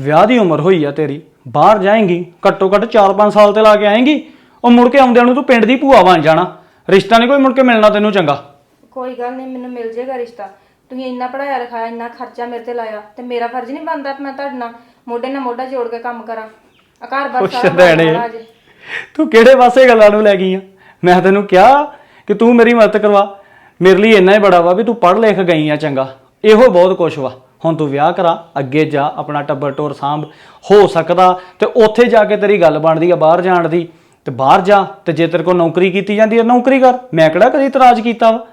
ਵਿਆਹ ਦੀ ਉਮਰ ਹੋਈ ਆ ਤੇਰੀ। ਬਾਹਰ ਜਾਏਂਗੀ ਘੱਟੋ ਘੱਟ 4-5 ਸਾਲ ਤੇ ਲਾ ਕੇ ਆਏਂਗੀ। ਉਹ ਮੁੜ ਕੇ ਆਉਂਦਿਆਂ ਨੂੰ ਤੂੰ ਪਿੰਡ ਦੀ ਭੂਆ ਬਣ ਜਾਣਾ। ਰਿਸ਼ਤਾ ਨਹੀਂ ਕੋਈ ਮੁੜ ਕੇ ਮਿਲਣਾ ਤੈਨੂੰ ਚੰਗਾ। ਕੋਈ ਗੱਲ ਨਹੀਂ ਮੈਨੂੰ ਮਿਲ ਜਾਏਗਾ ਰਿਸ਼ਤਾ। ਤੁਸੀਂ ਇੰਨਾ ਪੜਾਇਆ ਲਿਖਾਇਆ ਇੰਨਾ ਖਰਚਾ ਮੇਰੇ ਤੇ ਲਾਇਆ ਤੇ ਮੇਰਾ ਫਰਜ਼ ਨਹੀਂ ਬਣਦਾ ਕਿ ਮੈਂ ਤੁਹਾਡੇ ਨਾਲ ਮੋਢੇ ਨਾਲ ਮੋਢਾ ਜੋੜ ਕੇ ਕੰਮ ਕਰਾਂ। ਆ ਘਰ ਬਾਰ ਸਾਰਾ ਸ਼ਦੈਣੇ। ਮਾੜਾ ਜੇ। ਤੂੰ ਕਿਹੜੇ ਪਾਸੇ ਗੱਲਾਂ ਨੂੰ ਲੈ ਗਈ ਆ? ਮੈਂ ਤੈਨੂੰ ਕਿਹਾ ਕਿ ਤੂੰ ਮੇਰੀ ਮਦਦ ਕਰਵਾ। ਮੇਰੇ ਲਈ ਇੰਨਾ ਹੀ ਬੜਾ ਵਾ ਵੀ ਤੂੰ ਪੜ੍ਹ ਲਿਖ ਗਈ ਆ ਚੰਗਾ। ਇਹੋ ਬਹੁਤ ਕੁਛ ਵਾ। ਹੁਣ ਤੂੰ ਵਿਆਹ ਕਰਾ ਅੱਗੇ ਜਾ ਆਪਣਾ ਟੱਬਰ ਟੋਰ ਸਾਂਭ। ਹੋ ਸਕਦਾ ਤੇ ਉੱਥੇ ਜਾ ਕੇ ਤੇਰੀ ਗੱਲ ਬਣਦੀ ਆ ਬਾਹਰ ਜਾਣ ਦੀ। ਤੇ ਬਾਹਰ ਜਾ ਤੇ ਜੇ ਤੇਰੇ ਕੋਲ ਨੌਕਰੀ ਕੀਤੀ ਜਾਂਦੀ ਆ ਨੌਕਰੀ ਕਰ। ਮੈਂ ਕਿਹੜਾ ਕਦੀ ਇਤਰਾਜ਼ ਕੀਤਾ ਵਾ?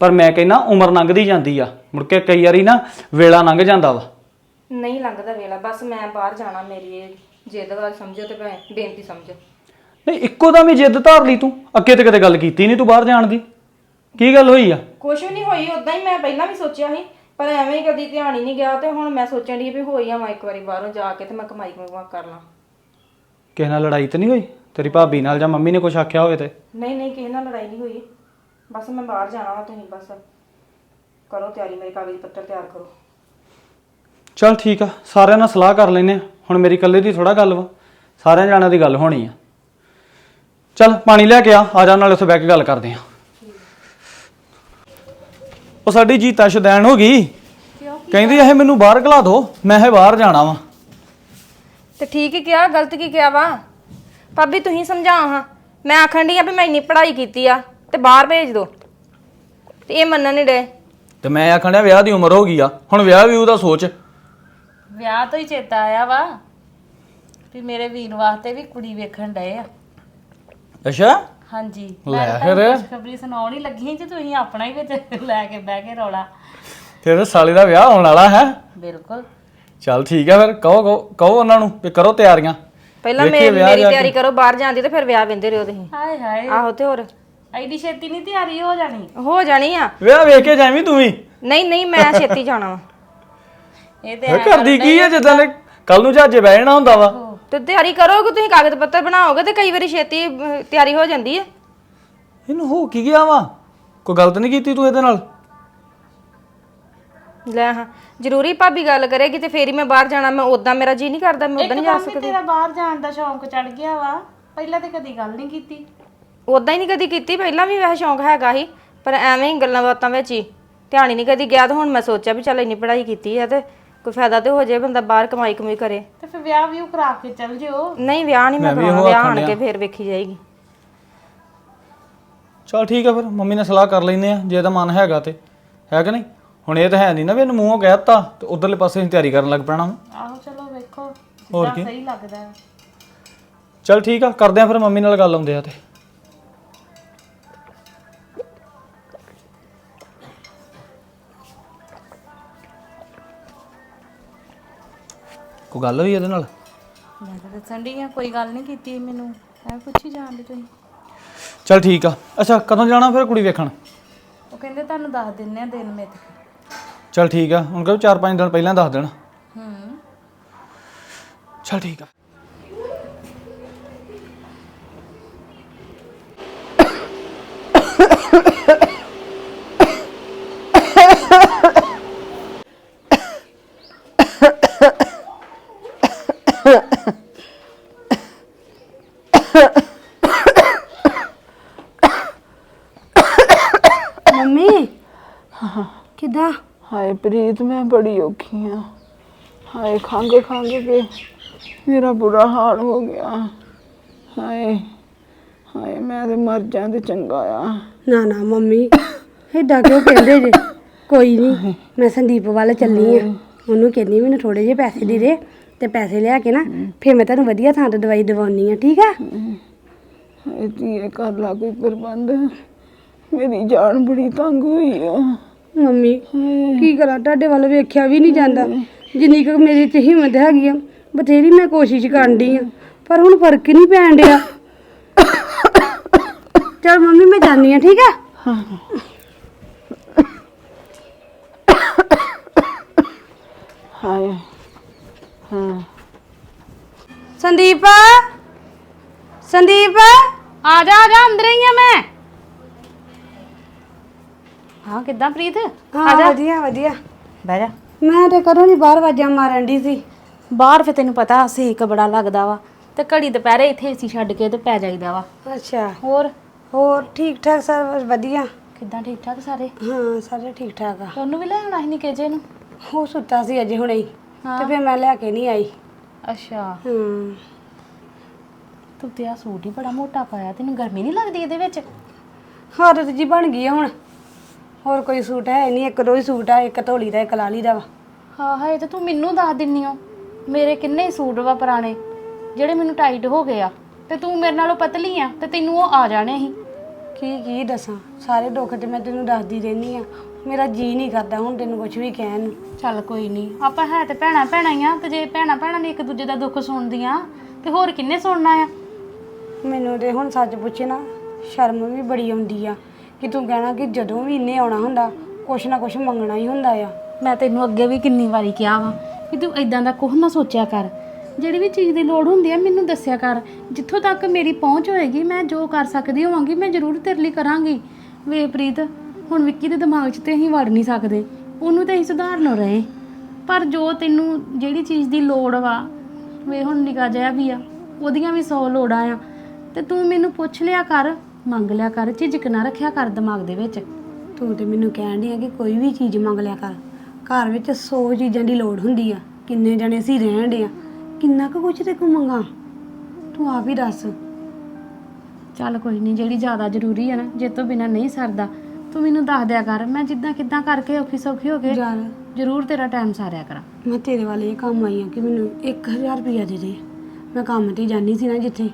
ਪਰ ਮੈਂ ਕਹਿੰਦਾ ਉਮਰ ਲੰਘਦੀ ਜਾਂਦੀ ਆ। ਮੁੜ ਕੇ ਕਈ ਵਾਰੀ ਨਾ ਵੇਲਾ ਲੰਘ ਜਾਂਦਾ ਵਾ। ਨਹੀਂ ਲੰਘਦਾ ਵੇਲਾ ਬਸ ਮੈਂ ਬਾਹਰ ਜਾਣਾ ਮੇਰੀ ਇਹ ਜਿੱਦ ਵਾਲ ਸਮਝੋ ਤੇ ਬੇਨਤੀ ਸਮਝੋ। ਨਹੀਂ ਇੱਕੋ ਦਮ ਹੀ ਜਿੱਦ ਧਾਰ ਲਈ ਤੂੰ। ਅੱਗੇ ਤੇ ਕਦੇ ਗੱਲ ਕੀਤੀ ਨਹੀਂ ਤੂੰ ਬਾਹਰ ਜਾਣ ਦੀ। ਕੀ ਗੱਲ ਹੋਈ ਆ? ਕੁਛ ਵੀ ਨਹੀਂ ਹੋਈ ਉਦਾਂ ਹੀ ਮੈਂ ਪਹਿਲਾਂ ਵੀ ਸੋਚਿਆ ਸੀ ਪਰ ਐਵੇਂ ਹੀ ਕਦੀ ਧਿਆਨ ਹੀ ਨਹੀਂ ਗਿਆ ਤੇ ਹੁਣ ਮੈਂ ਸੋਚਣ ਦੀ ਵੀ ਹੋਈ ਆਵਾਂ ਇੱਕ ਵਾਰੀ ਬਾਹਰੋਂ ਜਾ ਕੇ ਤੇ ਮੈਂ ਕਮਾਈ ਕਮਾਈ ਕਰ ਲਾਂ। ਕਿਸੇ ਨਾਲ ਲੜਾਈ ਤੇ ਨਹੀਂ ਹੋਈ? ਤੇਰੀ ਭਾਬੀ ਨਾਲ ਜਾਂ ਮੰਮੀ ਨੇ ਕੁਝ ਆਖਿਆ ਹੋਵੇ ਤੇ? ਨਹੀਂ ਨਹੀਂ ਕਿਸੇ ਨਾਲ ਲੜਾਈ ਨਹੀਂ ਹੋਈ। ਬਸ ਮੈਂ ਬਾਹਰ ਜਾਣਾ ਵਾ ਤੁਸੀਂ ਬਸ। ਕਰੋ ਤਿਆਰੀ ਮੇਰੇ ਕਾਗਜ਼ ਪੱਤਰ ਤਿਆਰ ਕਰੋ। ਚਲ ਠੀਕ ਆ ਸਾਰਿਆਂ ਨਾਲ ਸਲਾਹ ਕਰ ਲੈਨੇ ਆ। ਹੁਣ ਮੇਰੀ ਇਕੱਲੇ ਦੀ ਥੋੜਾ ਗੱਲ ਵਾ। ਸਾਰਿਆਂ ਜਾਣਿਆਂ ਦੀ ਗੱਲ ਹੋਣੀ ਆ। ਚਲ ਪਾਣੀ ਲੈ ਕੇ ਆ ਆ ਜਾ ਨਾਲ ਉੱਥੇ ਬਹਿ ਕੇ ਗੱਲ ਕਰਦੇ ਆ। ਉਹ ਸਾਡੀ ਜੀਤਾ ਸ਼ਦੈਣ ਹੋ ਗਈ। ਕਹਿੰਦੀ ਇਹ ਮੈਨੂੰ ਬਾਹਰ ਘਲਾ ਦੋ ਮੈਂ ਇਹ ਬਾਹਰ ਜਾਣਾ ਵਾ। ਤੇ ਠੀਕ ਹੀ ਕਿਹਾ ਗਲਤ ਕੀ ਕਿਹਾ ਵਾ? ਭਾਬੀ ਤੁਸੀਂ ਸਮਝਾਓ ਹਾਂ। ਮੈਂ ਆਖਣ ਡਈ ਆ ਵੀ ਮੈਂ ਇੰਨੀ ਪੜ੍ਹਾਈ ਕੀਤੀ ਆ ਤੇ ਬਾਹਰ ਭੇਜ ਦੋ। ਤੇ ਇਹ ਮੰਨਣ ਨਹੀਂ ਡੇ ਤੇ ਮੈਂ ਆਖਣ ਡਿਆ ਵਿਆਹ ਦੀ ਉਮਰ ਹੋ ਗਈ ਆ ਹੁਣ ਵਿਆਹ ਵੀ ਉਹਦਾ ਸੋਚ। ਵਿਆਹ ਤੋਂ ਹੀ ਚੇਤਾ ਆਇਆ ਵਾ ਵੀ ਮੇਰੇ ਵੀਰ ਵਾਸਤੇ ਵੀ ਕੁੜੀ ਵੇਖਣ ਡਏ ਆ। ਅੱਛਾ? ਹਾਂਜੀ। ਲੈ ਫਿਰ। ਤਾਂ ਖੁਸ਼ਖਬਰੀ ਸੁਣਾਉਣ ਹੀ ਲੱਗੀ ਜੇ ਤੁਸੀਂ ਆਪਣਾ ਹੀ ਵਿੱਚ ਲੈ ਕੇ ਬਹਿ ਕੇ ਰੌਲਾ। ਤੇਰੇ ਸਾਲੇ ਦਾ ਵਿਆਹ ਹੋਣ ਵਾਲਾ ਹੈ। ਬਿਲਕੁਲ। ਚਲ ਠੀਕ ਆ ਫਿਰ ਕਹੋ ਕਹੋ ਕਹੋ ਉਹਨਾਂ ਨੂੰ ਵੀ ਕਰੋ ਤਿਆਰੀਆਂ। ਪਹਿਲਾਂ ਮੇ- ਮੇਰੀ। ਤਿਆਰੀ ਕਰੋ ਬਾਹਰ ਜਾਣ ਦੀ ਤੇ ਫਿਰ ਵਿਆਹ ਵਿੰਦੇ ਰਹੋ ਤੁਸੀਂ। ਹਾਏ ਹਾਏ। ਆਹੋ ਤੇ ਹੋਰ। ਐਡੀ ਛੇਤੀ ਨਹੀਂ ਤਿਆਰੀ ਹੋ ਜਾਣੀ। ਹੋ ਜਾਣੀ ਆ। ਵਿਆਹ ਵੇਖ ਕੇ ਜਾਵੀਂ ਤੂੰ ਵੀ? ਨਹੀਂ ਨਹੀਂ ਮੈਂ ਛੇਤੀ ਜਾਣਾ ਵਾ। ਇਹ ਤੇ ਇਹ ਘਰ ਦੀ ਕੀ ਹੈ ਜਿੱਦਾਂ ਨੇ ਕੱਲ ਨੂੰ ਜਹਾਜ਼ੇ ਬਹਿ ਜਾਣਾ ਹੁੰਦਾ ਵਾ? ਤੇ ਤਿਆਰੀ ਕਰੋਗੇ ਤੁਸੀਂ ਕਾਗਜ਼ ਪੱਤਰ ਬਣਾਓਗੇ ਤੇ ਕਈ ਵਾਰੀ ਛੇਤੀ ਅਹ, ਤਿਆਰੀ ਹੋ ਜਾਂਦੀ ਹੈ ਇਹਨੂੰ ਹੋ ਕੀ ਗਿਆ ਵਾ? ਕੋਈ ਗਲਤ ਨਹੀਂ ਕੀਤੀ ਤੂੰ ਇਹਦੇ ਨਾਲ? ਲੈ ਹਾਂ। ਜ਼ਰੂਰੀ ਭਾਬੀ ਗੱਲ ਕਰੇਗੀ ਤੇ ਫੇਰ ਹੀ ਮੈਂ ਬਾਹਰ ਜਾਣਾ। ਮੈਂ ਉਦਾਂ ਮੇਰਾ ਜੀ ਨਹੀਂ ਕਰਦਾ ਮੈਂ ਉਦਾਂ ਨਹੀਂ ਜਾ ਮੰਮੀ ਤੇਰਾ ਬਾਹਰ ਜਾਣ ਦਾ ਸ਼ੌਂਕ ਚੜ ਗਿਆ ਵਾ। ਪਹਿਲਾਂ ਤੇ ਕਦੀ ਗੱਲ ਨਹੀਂ ਕੀਤੀ। ਉਦਾਂ ਹੀ ਨਹੀਂ ਕਦੀ ਕੀਤੀ ਪਹਿਲਾਂ ਵੀ ਵੈਸੇ ਸ਼ੌਂਕ ਹੈਗਾ ਸੀ ਪਰ ਐਵੇਂ ਹੀ ਗੱਲਾਂ ਬਾਤਾਂ ਵਿੱਚ ਹੀ। ਧਿਆਨ ਹੀ ਨਹੀਂ ਕਦੀ ਗਿਆ ਤਾਂ ਹੁਣ ਮੈਂ ਸੋਚਿਆ ਵੀ ਚੱਲ ਇੰਨੀ ਪੜ੍ਹਾਈ ਕੀਤੀ ਆ ਤੇ ਕੋਈ ਫਾਇਦਾ ਤੇ ਹੋ ਜਾਏ ਬੰਦਾ ਬਾਹਰ ਕਮਾਈ ਕਮਾਈ ਕਰੇ। ਤੇ ਫਿਰ ਵਿਆਹ ਵੀ ਕਰਾ ਕੇ ਚੱਲ ਜਿਓ। ਨਹੀਂ ਵਿਆਹ ਨਹੀਂ ਮੈਂ ਮੈਂ ਵੀ ਕਰਾਉਣਾ ਉਹ ਵਿਆਹ ਆਖਣ ਆਣ ਕੇ। ਫੇਰ ਵੇਖੀ ਜਾਏਗੀ। ਚਲ ਠੀਕ ਆ ਫਿਰ ਮੰਮੀ ਨਾਲ ਸਲਾਹ ਕਰ ਲੈਨੇ ਆ ਜੇ ਤਾਂ ਮਨ ਹੈਗਾ ਤੇ। ਹੈ ਕਿ ਨਹੀਂ? ਹੁਣ ਇਹ ਤਾਂ ਹੈ ਨਹੀਂ ਨਾ ਵੀ ਇਹਨੂੰ ਮੂੰਹੋਂ ਕਹਿਤਾ ਤੇ ਉਧਰਲੇ ਪਾਸੇ ਅਸੀਂ ਤਿਆਰੀ ਕਰਨ ਲੱਗ ਪੈਣਾ ਵਾ। ਆਹੋ ਚਲੋ ਵੇਖੋ ਹੋਰ ਜਿੱਦਾਂ ਕੀ? ਸਹੀ ਲੱਗਦਾ ਹੈ। ਚਲ ਠੀਕ ਆ ਕਰਦੇ ਆ ਫਿਰ ਮੰਮੀ ਨਾਲ ਗੱਲ ਆਉਂਦੇ ਆ ਤੇ। ਕੋਈ ਗੱਲ ਹੋਈ ਇਹਦੇ ਨਾਲ? ਮੈਂ ਤਾਂ ਦੱਸਣ ਡਈ ਆ ਕੋਈ ਗੱਲ ਨਹੀਂ ਕੀਤੀ ਮੈਨੂੰ। ਐ ਪੁੱਛੀ ਜਾਂਦੇ ਤੁਸੀਂ। ਚਲ ਠੀਕ ਆ। ਅੱਛਾ ਕਦੋਂ ਜਾਣਾ ਫਿਰ ਕੁੜੀ ਵੇਖਣ? ਉਹ ਕਹਿੰਦੇ ਤੁਹਾਨੂੰ ਦੱਸ ਦਿੰਨੇ ਆ ਦਿਨ ਮਿੱਥ ਚਲ ਠੀਕ ਆ, ਹੁਣ ਕਹੋ 4-5 ਦਿਨ ਪਹਿਲਾਂ ਦੱਸ ਦੇਣ। ਹੂੰ ਚਲ ਠੀਕ ਆ। ਮੰਮੀ ਹਾਏ ਪ੍ਰੀਤ ਮੈਂ ਬੜੀ ਔਖੀ ਆ। ਹਾਏ ਖੰਗ ਖੰਗ ਕੇ ਮੇਰਾ ਬੁਰਾ ਹਾਲ ਹੋ ਗਿਆ। ਹਾਏ ਹਾਏ ਮੈਂ ਤੇ ਮਰ ਜਾਂ ਤੇ ਚੰਗਾ ਆ। ਨਾ ਨਾ ਮੰਮੀ ਏਦਾਂ ਕਿਉਂ ਕਹਿੰਦੇ ਜੇ ਕੋਈ ਨਹੀਂ ਮੈਂ ਸੰਦੀਪ ਵੱਲ ਚੱਲੀ ਆ। ਉਹਨੂੰ ਕਹਿੰਦੀ ਮੈਨੂੰ ਥੋੜੇ ਜਿਹੇ ਪੈਸੇ ਦੇ ਦੇ ਤੇ ਪੈਸੇ ਲਿਆ ਕੇ ਨਾ ਫਿਰ ਮੈਂ ਤੁਹਾਨੂੰ ਵਧੀਆ ਥਾਂ ਤੇ ਦਵਾਈ ਦਵਾਉਣੀ ਆ ਠੀਕ ਆ? ਹਾਏ ਧੀਏ ਕਰ ਲਾ ਕੋਈ ਪ੍ਰਬੰਧ। ਮੇਰੀ ਜਾਨ ਬੜੀ ਤੰਗ ਹੋਈ ਆ। ਮੰਮੀ ਕੀ ਕਰਾਂ? ਤੁਹਾਡੇ ਵੱਲ ਵੇਖਿਆ ਵੀ ਨਹੀਂ ਜਾਂਦਾ। ਜਿੰਨੀ ਕੁ ਮੇਰੀ ਚ ਹਿੰਮਤ ਹੈਗੀ ਆ ਬਥੇਰੀ ਮੈਂ ਕੋਸ਼ਿਸ਼ ਕਰਨ ਡਈ ਆ। ਪਰ ਹੁਣ ਫ਼ਰਕ ਹੀ ਨਹੀਂ ਪੈਣ ਡਿਆ। ਚਲ ਮੰਮੀ ਮੈਂ ਜਾਣੀ ਆ ਠੀਕ ਆ? ਹਾਏ। ਹਾਂ। ਸੰਦੀਪ? ਸੰਦੀਪ? ਆ ਜਾ ਆ ਜਾ ਅੰਦਰ ਹੀ ਆ ਮੈਂ। ਹਾਂ ਕਿੱਦਾਂ ਪ੍ਰੀਤ? ਹਾਂ ਵਧੀਆ ਵਧੀਆ। ਬਹਿ ਜਾ। ਮੈਂ ਤੇ ਕਦੋਂ ਦੀ ਬਾਹਰ ਵਾਜਾਂ ਮਾਰਨ ਡਈ ਸੀ। ਬਾਹਰ ਫੇ ਤੈਨੂੰ ਪਤਾ ਸੇਕ ਬੜਾ ਲੱਗਦਾ ਵਾ ਤੇ ਘੜੀ ਦੁਪਹਿਰੇ ਇੱਥੇ ਏਸੀ ਛੱਡ ਕੇ ਤੇ ਪੈ ਜਾਈਦਾ ਵਾ। ਅੱਛਾ। ਹੋਰ? ਹੋਰ ਠੀਕ ਠਾਕ ਸਭ ਵਧੀਆ। ਕਿੱਦਾਂ ਠੀਕ ਠਾਕ ਸਾਰੇ? ਹਾਂ ਸਾਰੇ ਠੀਕ ਠਾਕ ਆ ਤੁਹਾਨੂੰ ਵੀ ਲੈ ਆਉਣਾ ਸੀ ਨਿੱਕੇ ਜੇ ਨੂੰ? ਉਹ ਸੁੱਤਾ ਸੀ ਅਜੇ ਹੁਣੇ ਹੀ ਤੇ ਫਿਰ ਮੈਂ ਲੈ ਕੇ ਨਹੀਂ ਆਈ। ਅੱਛਾ। ਹੂੰ। ਤੂੰ ਤੇ ਆ ਸੂਟ ਹੀ ਬੜਾ ਮੋਟਾ ਪਾਇਆ ਤੈਨੂੰ ਗਰਮੀ ਨਹੀਂ ਲੱਗਦੀ ਇਹਦੇ ਵਿੱਚ? ਆਦਤ ਜੀ ਬਣ ਗਈ ਆ ਹੁਣ। ਹੋਰ ਕੋਈ ਸੂਟ ਹੈ ਨਹੀਂ ਇੱਕ ਦੋ ਹੀ ਸੂਟ ਆ ਇੱਕ ਧੋਲੀ ਦਾ ਇੱਕ ਲਾਲੀ ਦਾ ਵਾ। ਹਾਂ ਹਾਏ ਤੇ ਤੂੰ ਮੈਨੂੰ ਦੱਸ ਦਿੰਨੀ ਓ ਮੇਰੇ ਕਿੰਨੇ ਹੀ ਸੂਟ ਵਾ ਪੁਰਾਣੇ ਜਿਹੜੇ ਮੈਨੂੰ ਟਾਈਟ ਹੋ ਗਏ ਆ। ਤੇ ਤੂੰ ਮੇਰੇ ਨਾਲੋਂ ਪਤਲੀ ਆ ਤੇ ਤੈਨੂੰ ਉਹ ਆ ਜਾਣੇ ਸੀ। ਕੀ ਕੀ ਦੱਸਾਂ ਸਾਰੇ ਦੁੱਖ ਤੇ ਮੈਂ ਤੈਨੂੰ ਦੱਸਦੀ ਰਹਿੰਦੀ ਆ। ਮੇਰਾ ਜੀ ਨਹੀਂ ਕਰਦਾ ਹੁਣ ਤੈਨੂੰ ਕੁਝ ਵੀ ਕਹਿਣ ਨੂੰ। ਚੱਲ ਕੋਈ ਨਹੀਂ ਆਪਾਂ ਹੈ ਤੇ ਭੈਣਾ ਭੈਣਾ ਹੀ ਆ ਤੇ ਜੇ ਭੈਣਾ ਭੈਣਾ ਨੇ ਇੱਕ ਦੂਜੇ ਦਾ ਦੁੱਖ ਸੁਣਦੀਆਂ ਤੇ ਹੋਰ ਕਿੰਨੇ ਸੁਣਨਾ ਆ? ਮੈਨੂੰ ਤੇ ਹੁਣ ਸੱਚ ਪੁੱਛੇ ਨਾ ਸ਼ਰਮ ਵੀ ਬੜੀ ਆਉਂਦੀ ਆ। ਕਿ ਤੂੰ ਕਹਿਣਾ ਕਿ ਜਦੋਂ ਵੀ ਇੰਨੇ ਆਉਣਾ ਹੁੰਦਾ, ਕੁਛ ਨਾ ਕੁਛ ਮੰਗਣਾ ਹੀ ਹੁੰਦਾ ਆ। ਮੈਂ ਤੈਨੂੰ ਅੱਗੇ ਵੀ ਕਿੰਨੀ ਵਾਰੀ ਕਿਹਾ ਵਾ ਕਿ ਤੂੰ ਇਦਾਂ ਦਾ ਕੁਝ ਨਾ ਸੋਚਿਆ ਕਰ। ਜਿਹੜੀ ਵੀ ਚੀਜ਼ ਦੀ ਲੋੜ ਹੁੰਦੀ ਆ, ਮੈਨੂੰ ਦੱਸਿਆ ਕਰ। ਜਿੱਥੋਂ ਤੱਕ ਮੇਰੀ ਪਹੁੰਚ ਹੋਏਗੀ, ਮੈਂ ਜੋ ਕਰ ਸਕਦੀ ਹੋਵਾਂਗੀ, ਮੈਂ ਜ਼ਰੂਰ ਤੇਰੇ ਲਈ ਕਰਾਂਗੀ। ਵੇ ਪ੍ਰੀਤ, ਹੁਣ ਵਿੱਕੀ ਦੇ ਦਿਮਾਗ 'ਚ ਤੇ ਅਸੀਂ ਵੜ ਨਹੀਂ ਸਕਦੇ। ਉਹਨੂੰ ਤਾਂ ਅਸੀਂ ਸੁਧਾਰ ਸੁਧਾਰਨ ਰਹੇ। ਪਰ ਜੋ ਤੈਨੂੰ ਜਿਹੜੀ ਚੀਜ਼ ਦੀ ਲੋੜ ਵਾ, ਵੇ ਹੁਣ ਨਿਕਾ ਜਿਹਾ ਵੀ ਆ, ਉਹਦੀਆਂ ਵੀ 100 ਲੋੜਾਂ ਆ। ਤੇ ਤੂੰ ਮੈਨੂੰ ਪੁੱਛ ਲਿਆ ਕਰ ਮੰਗ ਲਿਆ ਕਰ ਝਿਜਕ ਨਾ ਰੱਖਿਆ ਕਰ ਦਿਮਾਗ ਦੇ ਵਿੱਚ। ਤੂੰ ਤੇ ਮੈਨੂੰ ਕਹਿਣ ਡਈ ਆ ਕਿ ਕੋਈ ਵੀ ਚੀਜ਼ ਮੰਗ ਲਿਆ ਕਰ। ਘਰ ਵਿੱਚ 100 ਚੀਜ਼ਾਂ ਦੀ ਲੋੜ ਹੁੰਦੀ ਆ। ਕਿੰਨੇ ਜਣੇ ਅਸੀਂ ਰਹਿਣ ਡੇ ਆ। ਕਿੰਨਾ ਕੁ ਕੁਛ ਤੇ ਕੋ ਮੰਗਾ? ਤੂੰ ਆਪ ਹੀ ਦੱਸ। ਚੱਲ ਕੋਈ ਨਹੀਂ ਜਿਹੜੀ ਜ਼ਿਆਦਾ ਜ਼ਰੂਰੀ ਹੈ ਨਾ ਜੇ ਤੋਂ ਬਿਨਾ ਨਹੀਂ ਸਰਦਾ ਤੂੰ ਮੈਨੂੰ ਦੱਸ ਦਿਆ ਕਰ ਮੈਂ ਜਿੱਦਾਂ ਕਿੱਦਾਂ ਕਰਕੇ ਔਖੀ ਸੌਖੀ ਹੋ ਕੇ ਜ਼ਰੂਰ ਤੇਰਾ ਟਾਈਮ ਸਾਰਿਆ ਕਰਾਂ। ਮੈਂ ਤੇਰੇ ਵਾਲੇ ਇਹ ਕੰਮ ਆਈ ਆ ਕਿ ਮੈਨੂੰ 1000 ਰੁਪਇਆ ਦੇ ਦੇ। ਮੈਂ ਕੰਮ ਤੇ ਜਾਣੀ ਸੀ ਨਾ ਜਿੱਥੇ।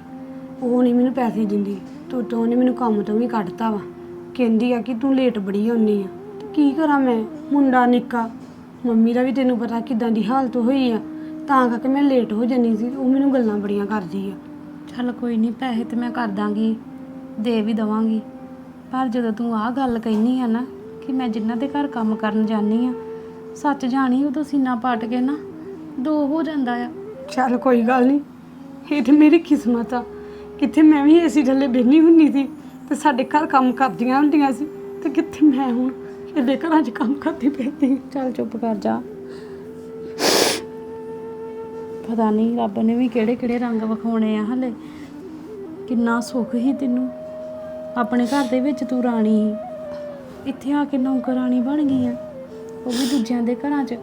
ਉਹ ਨਹੀਂ ਮੈਨੂੰ ਪੈਸੇ ਦਿੰਦੀ। ਤੂੰ ਤੋਂ ਉਹਨੇ ਮੈਨੂੰ ਕੰਮ ਤੋਂ ਵੀ ਕੱਢਤਾ ਵਾ। ਕਹਿੰਦੀ ਆ ਕਿ ਤੂੰ ਲੇਟ ਬੜੀ ਹੁੰਨੀ ਆ। ਤੇ ਕੀ ਕਰਾਂ ਮੈਂ? ਮੁੰਡਾ ਨਿੱਕਾ। ਮੰਮੀ ਦਾ ਵੀ ਤੈਨੂੰ ਪਤਾ ਕਿਦਾਂ ਦੀ ਹਾਲਤ ਹੋਈ ਆ। ਤਾਂ ਕਰਕੇ ਮੈਂ ਲੇਟ ਹੋ ਜੰਨੀ ਸੀ। ਉਹ ਮੈਨੂੰ ਗੱਲਾਂ ਬੜੀਆਂ ਕਰਦੀ ਆ। ਚੱਲ ਕੋਈ ਨਹੀਂ ਪੈਸੇ ਤੇ ਮੈਂ ਕਰ ਦਾਂਗੀ। ਦੇ ਵੀ ਦਵਾਂਗੀ। ਪਰ ਜਦੋਂ ਤੂੰ ਆਹ ਗੱਲ ਕਹਿਨੀ ਆ ਨਾ ਕਿ ਮੈਂ ਜਿਨ੍ਹਾਂ ਦੇ ਘਰ ਕੰਮ ਕਰਨ ਜਾਨੀ ਆ ਸੱਚ ਜਾਣੀ ਉਦੋਂ ਸੀਨਾ ਪਾਟ ਕੇ ਨਾ ਦੋ ਹੋ ਜਾਂਦਾ ਆ। ਚੱਲ ਕੋਈ ਗੱਲ ਨਹੀਂ ਇਹ ਤੇ ਮੇਰੀ ਕਿਸਮਤ ਆ। ਕਿੱਥੇ ਮੈਂ ਵੀ ਏਸੀ ਥੱਲੇ ਬੈਠੀ ਹੁੰਨੀ ਸੀ ਤੇ ਸਾਡੇ ਘਰ ਕੰਮ ਕਰਦੀਆਂ ਹੁੰਦੀਆਂ ਸੀ ਤੇ ਕਿੱਥੇ ਮੈਂ ਹੁਣ ਇਹਦੇ ਘਰਾਂ 'ਚ ਕੰਮ ਕਰਦੀ ਪੈਂਦੀ ਚੱਲ ਚੁੱਪ ਕਰ ਜਾ। ਪਤਾ ਨਹੀਂ ਰੱਬ ਨੇ ਵੀ ਕਿਹੜੇ ਕਿਹੜੇ ਰੰਗ ਵਿਖਾਉਣੇ ਆ ਹਲੇ। ਕਿੰਨਾ ਸੁੱਖ ਹੀ ਤੈਨੂੰ। ਆਪਣੇ ਘਰ ਦੇ ਵਿੱਚ ਤੂੰ ਰਾਣੀ ਸੀ। ਇੱਥੇ ਆ ਕੇ ਨੌਕਰਾਨੀ ਬਣ ਗਈ ਆ। ਉਹ ਵੀ ਦੂਜਿਆਂ ਦੇ ਘਰਾਂ 'ਚ।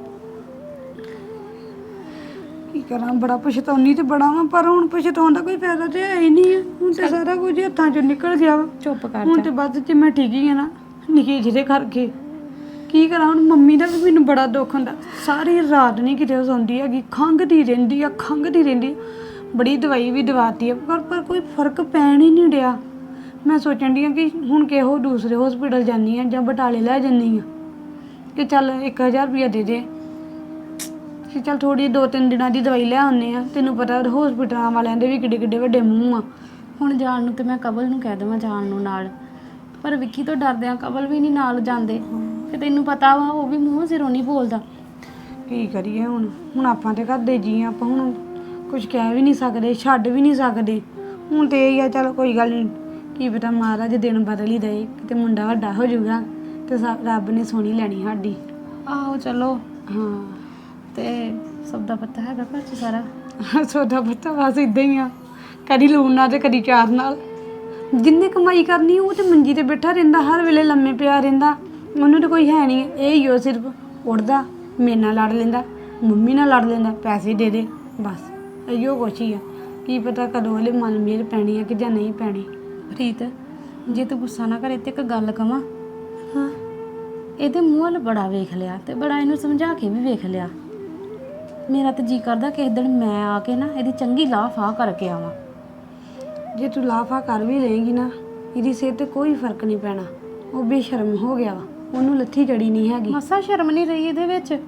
ਕੀ ਕਰਾਂ? ਬੜਾ ਪਛਤਾਉਣੀ ਤੇ ਬੜਾ ਵਾਂ ਪਰ ਹੁਣ ਪਛਤਾਉਣ ਦਾ ਕੋਈ ਫਾਇਦਾ ਤੇ ਹੈ ਹੀ ਨਹੀਂ ਆ ਹੁਣ ਤੇ ਸਾਰਾ ਕੁਝ ਹੱਥਾਂ ਚੋਂ ਨਿਕਲ ਗਿਆ ਵਾ। ਚੁੱਪ ਕਰ ਹੁਣ ਜਾ। ਤੇ ਵੱਧ ਚ ਮੈਂ ਠੀਕ ਹੀ ਆ ਨਾ। ਨਿੱਕੀ ਜਿਹਦੇ ਕਰਕੇ। ਕੀ ਕਰਾਂ? ਹੁਣ ਮੰਮੀ ਦਾ ਵੀ ਮੈਨੂੰ ਬੜਾ ਦੁੱਖ ਹੁੰਦਾ। ਸਾਰੀ ਰਾਤ ਨਹੀਂ ਕਿਤੇ ਸੌਂਦੀ ਹੈਗੀ। ਖੰਘਦੀ ਰਹਿੰਦੀ ਆ ਖੰਘਦੀ ਰਹਿੰਦੀ ਆ। ਬੜੀ ਦਵਾਈ ਵੀ ਦਵਾਤੀ ਆ। ਪਰ ਪਰ ਕੋਈ ਫ਼ਰਕ ਪੈਣ ਹੀ ਨਹੀਂ ਡਿਆ। ਮੈਂ ਸੋਚਣ ਦੀ ਆ ਕਿ ਹੁਣ ਕਿਹੋ ਦੂਸਰੇ ਹਸਪੀਟਲ ਜਾਨੀ ਆ ਜਾਂ ਬਟਾਲੇ ਲੈ ਜੰਨੀ ਆ। ਕਿ ਚੱਲ 1000 ਰੁਪਇਆ ਦੇ ਦੇ। ਕਿ ਚੱਲ ਥੋੜੀ ਦੋ ਤਿੰਨ ਦਿਨਾਂ ਦੀ ਦਵਾਈ ਲੈ ਆਉਂਦੇ ਆ ਤੈਨੂੰ ਪਤਾ ਹਸਪੀਟਲਾਂ ਵਾਲਿਆਂ ਦੇ ਵੀ ਕਿੱਡੇ ਕਿੱਡੇ ਵੱਡੇ ਮੂੰਹ ਆ। ਹੁਣ ਜਾਣ ਨੂੰ ਤੇ ਮੈਂ ਕਬਲ ਨੂੰ ਕਹਿ ਦੇਵਾਂ ਜਾਣ ਨੂੰ ਨਾਲ। ਪਰ ਵਿੱਕੀ ਤੋਂ ਡਰਦਿਆਂ ਕਬਲ ਵੀ ਨਹੀਂ ਨਾਲ ਜਾਂਦੇ। ਤੇ ਤੈਨੂੰ ਪਤਾ ਵਾ ਉਹ ਵੀ ਮੂੰਹ ਸਿਰੋਂ ਨਹੀਂ ਬੋਲਦਾ। ਕੀ ਕਰੀਏ ਹੁਣ? ਹੁਣ ਆਪਾਂ ਤੇ ਘਰ ਦੇ ਜੀ ਆਂ, ਆਪਾਂ ਹੁਣ ਕੁਝ ਕਹਿ ਵੀ ਨਹੀਂ ਸਕਦੇ ਛੱਡ ਵੀ ਨਹੀਂ ਸਕਦੇ। ਹੁਣ ਤੇ ਇਹ ਆ ਚਲ ਕੋਈ ਗੱਲ ਨਹੀਂ। ਕੀ ਪਤਾ ਮਹਾਰਾਜ ਦਿਨ ਬਦਲ ਹੀ ਦੇ ਕਿਤੇ ਮੁੰਡਾ ਵੱਡਾ ਹੋ ਜਾਊਗਾ ਤੇ ਸਾ- ਰੱਬ ਨੇ ਸੋਹਣੀ ਲੈਣੀ ਸਾਡੀ। ਆਹੋ ਚਲੋ। ਹਾਂ। ਤੇ ਸਭ ਦਾ ਪਤਾ ਹੈਗਾ ਘਰ 'ਚ ਸਾਰਾ? ਸੋਦਾ ਪੱਤਾ ਬਸ ਇਦਾਂ ਹੀ ਆ। ਕਦੀ ਲੂਣ ਨਾਲ ਤੇ ਕਦੀ ਚਾਰ ਨਾਲ। ਜਿੰਨੇ ਕਮਾਈ ਕਰਨੀ ਉਹ ਤੇ ਮੰਜੀ ਤੇ ਬੈਠਾ ਰਹਿੰਦਾ ਹਰ ਵੇਲੇ ਲੰਮੇ ਪਿਆ ਰਹਿੰਦਾ। ਉਹਨੂੰ ਤਾਂ ਕੋਈ ਹੈ ਨਹੀਂ ਇਹ ਹੀ ਉਹ ਸਿਰਫ। ਉੱਠਦਾ ਮੇਰੇ ਨਾਲ ਲੜ ਲੈਂਦਾ ਮੰਮੀ ਨਾਲ ਲੜ ਲੈਂਦਾ ਪੈਸੇ ਦੇ ਦੇ ਬਸ। ਇਹੋ ਕੁਛ ਹੀ ਆ। ਕੀ ਪਤਾ ਕਦੋਂ ਇਹਲੇ ਮਨ ਮੇਰ ਪੈਣੀ ਆ ਕਿ ਜਾਂ ਨਹੀਂ ਪੈਣੀ। ਪ੍ਰੀਤ ਜੇ ਤੂੰ ਗੁੱਸਾ ਨਾ ਕਰੇ ਤੇ ਇੱਕ ਗੱਲ ਕਵਾਂ। ਹਾਂ। ਇਹਦੇ ਮੂੰਹ ਵੱਲ ਬੜਾ ਵੇਖ ਲਿਆ ਤੇ ਬੜਾ ਇਹਨੂੰ ਸਮਝਾ ਕੇ ਵੀ ਵੇਖ ਲਿਆ। ਮੇਰਾ ਤੇ ਜੀ ਕਰਦਾ ਕਿਸੇ ਦਿਨ ਮੈਂ ਆ ਕੇ ਨਾ ਇਹਦੀ ਚੰਗੀ ਲਾਹ ਫਾਹ ਕਰਕੇ ਆਵਾਂ। ਜੇ ਤੂੰ ਲਾਫਾ ਕਰ ਵੀ ਲਏਗੀ ਨਾ ਇਹਦੀ ਸਿਹਤ ਤੇ ਕੋਈ ਫ਼ਰਕ ਨਹੀਂ ਪੈਣਾ। ਉਹ ਬੇਸ਼ਰਮ ਹੋ ਗਿਆ ਵਾ ਉਹਨੂੰ ਲੱਥੀ ਜੜੀ ਨਹੀਂ ਹੈਗੀ। ਮਸਾ ਸ਼ਰਮ ਨਹੀਂ ਰਹੀ ਇਹਦੇ ਵਿੱਚ?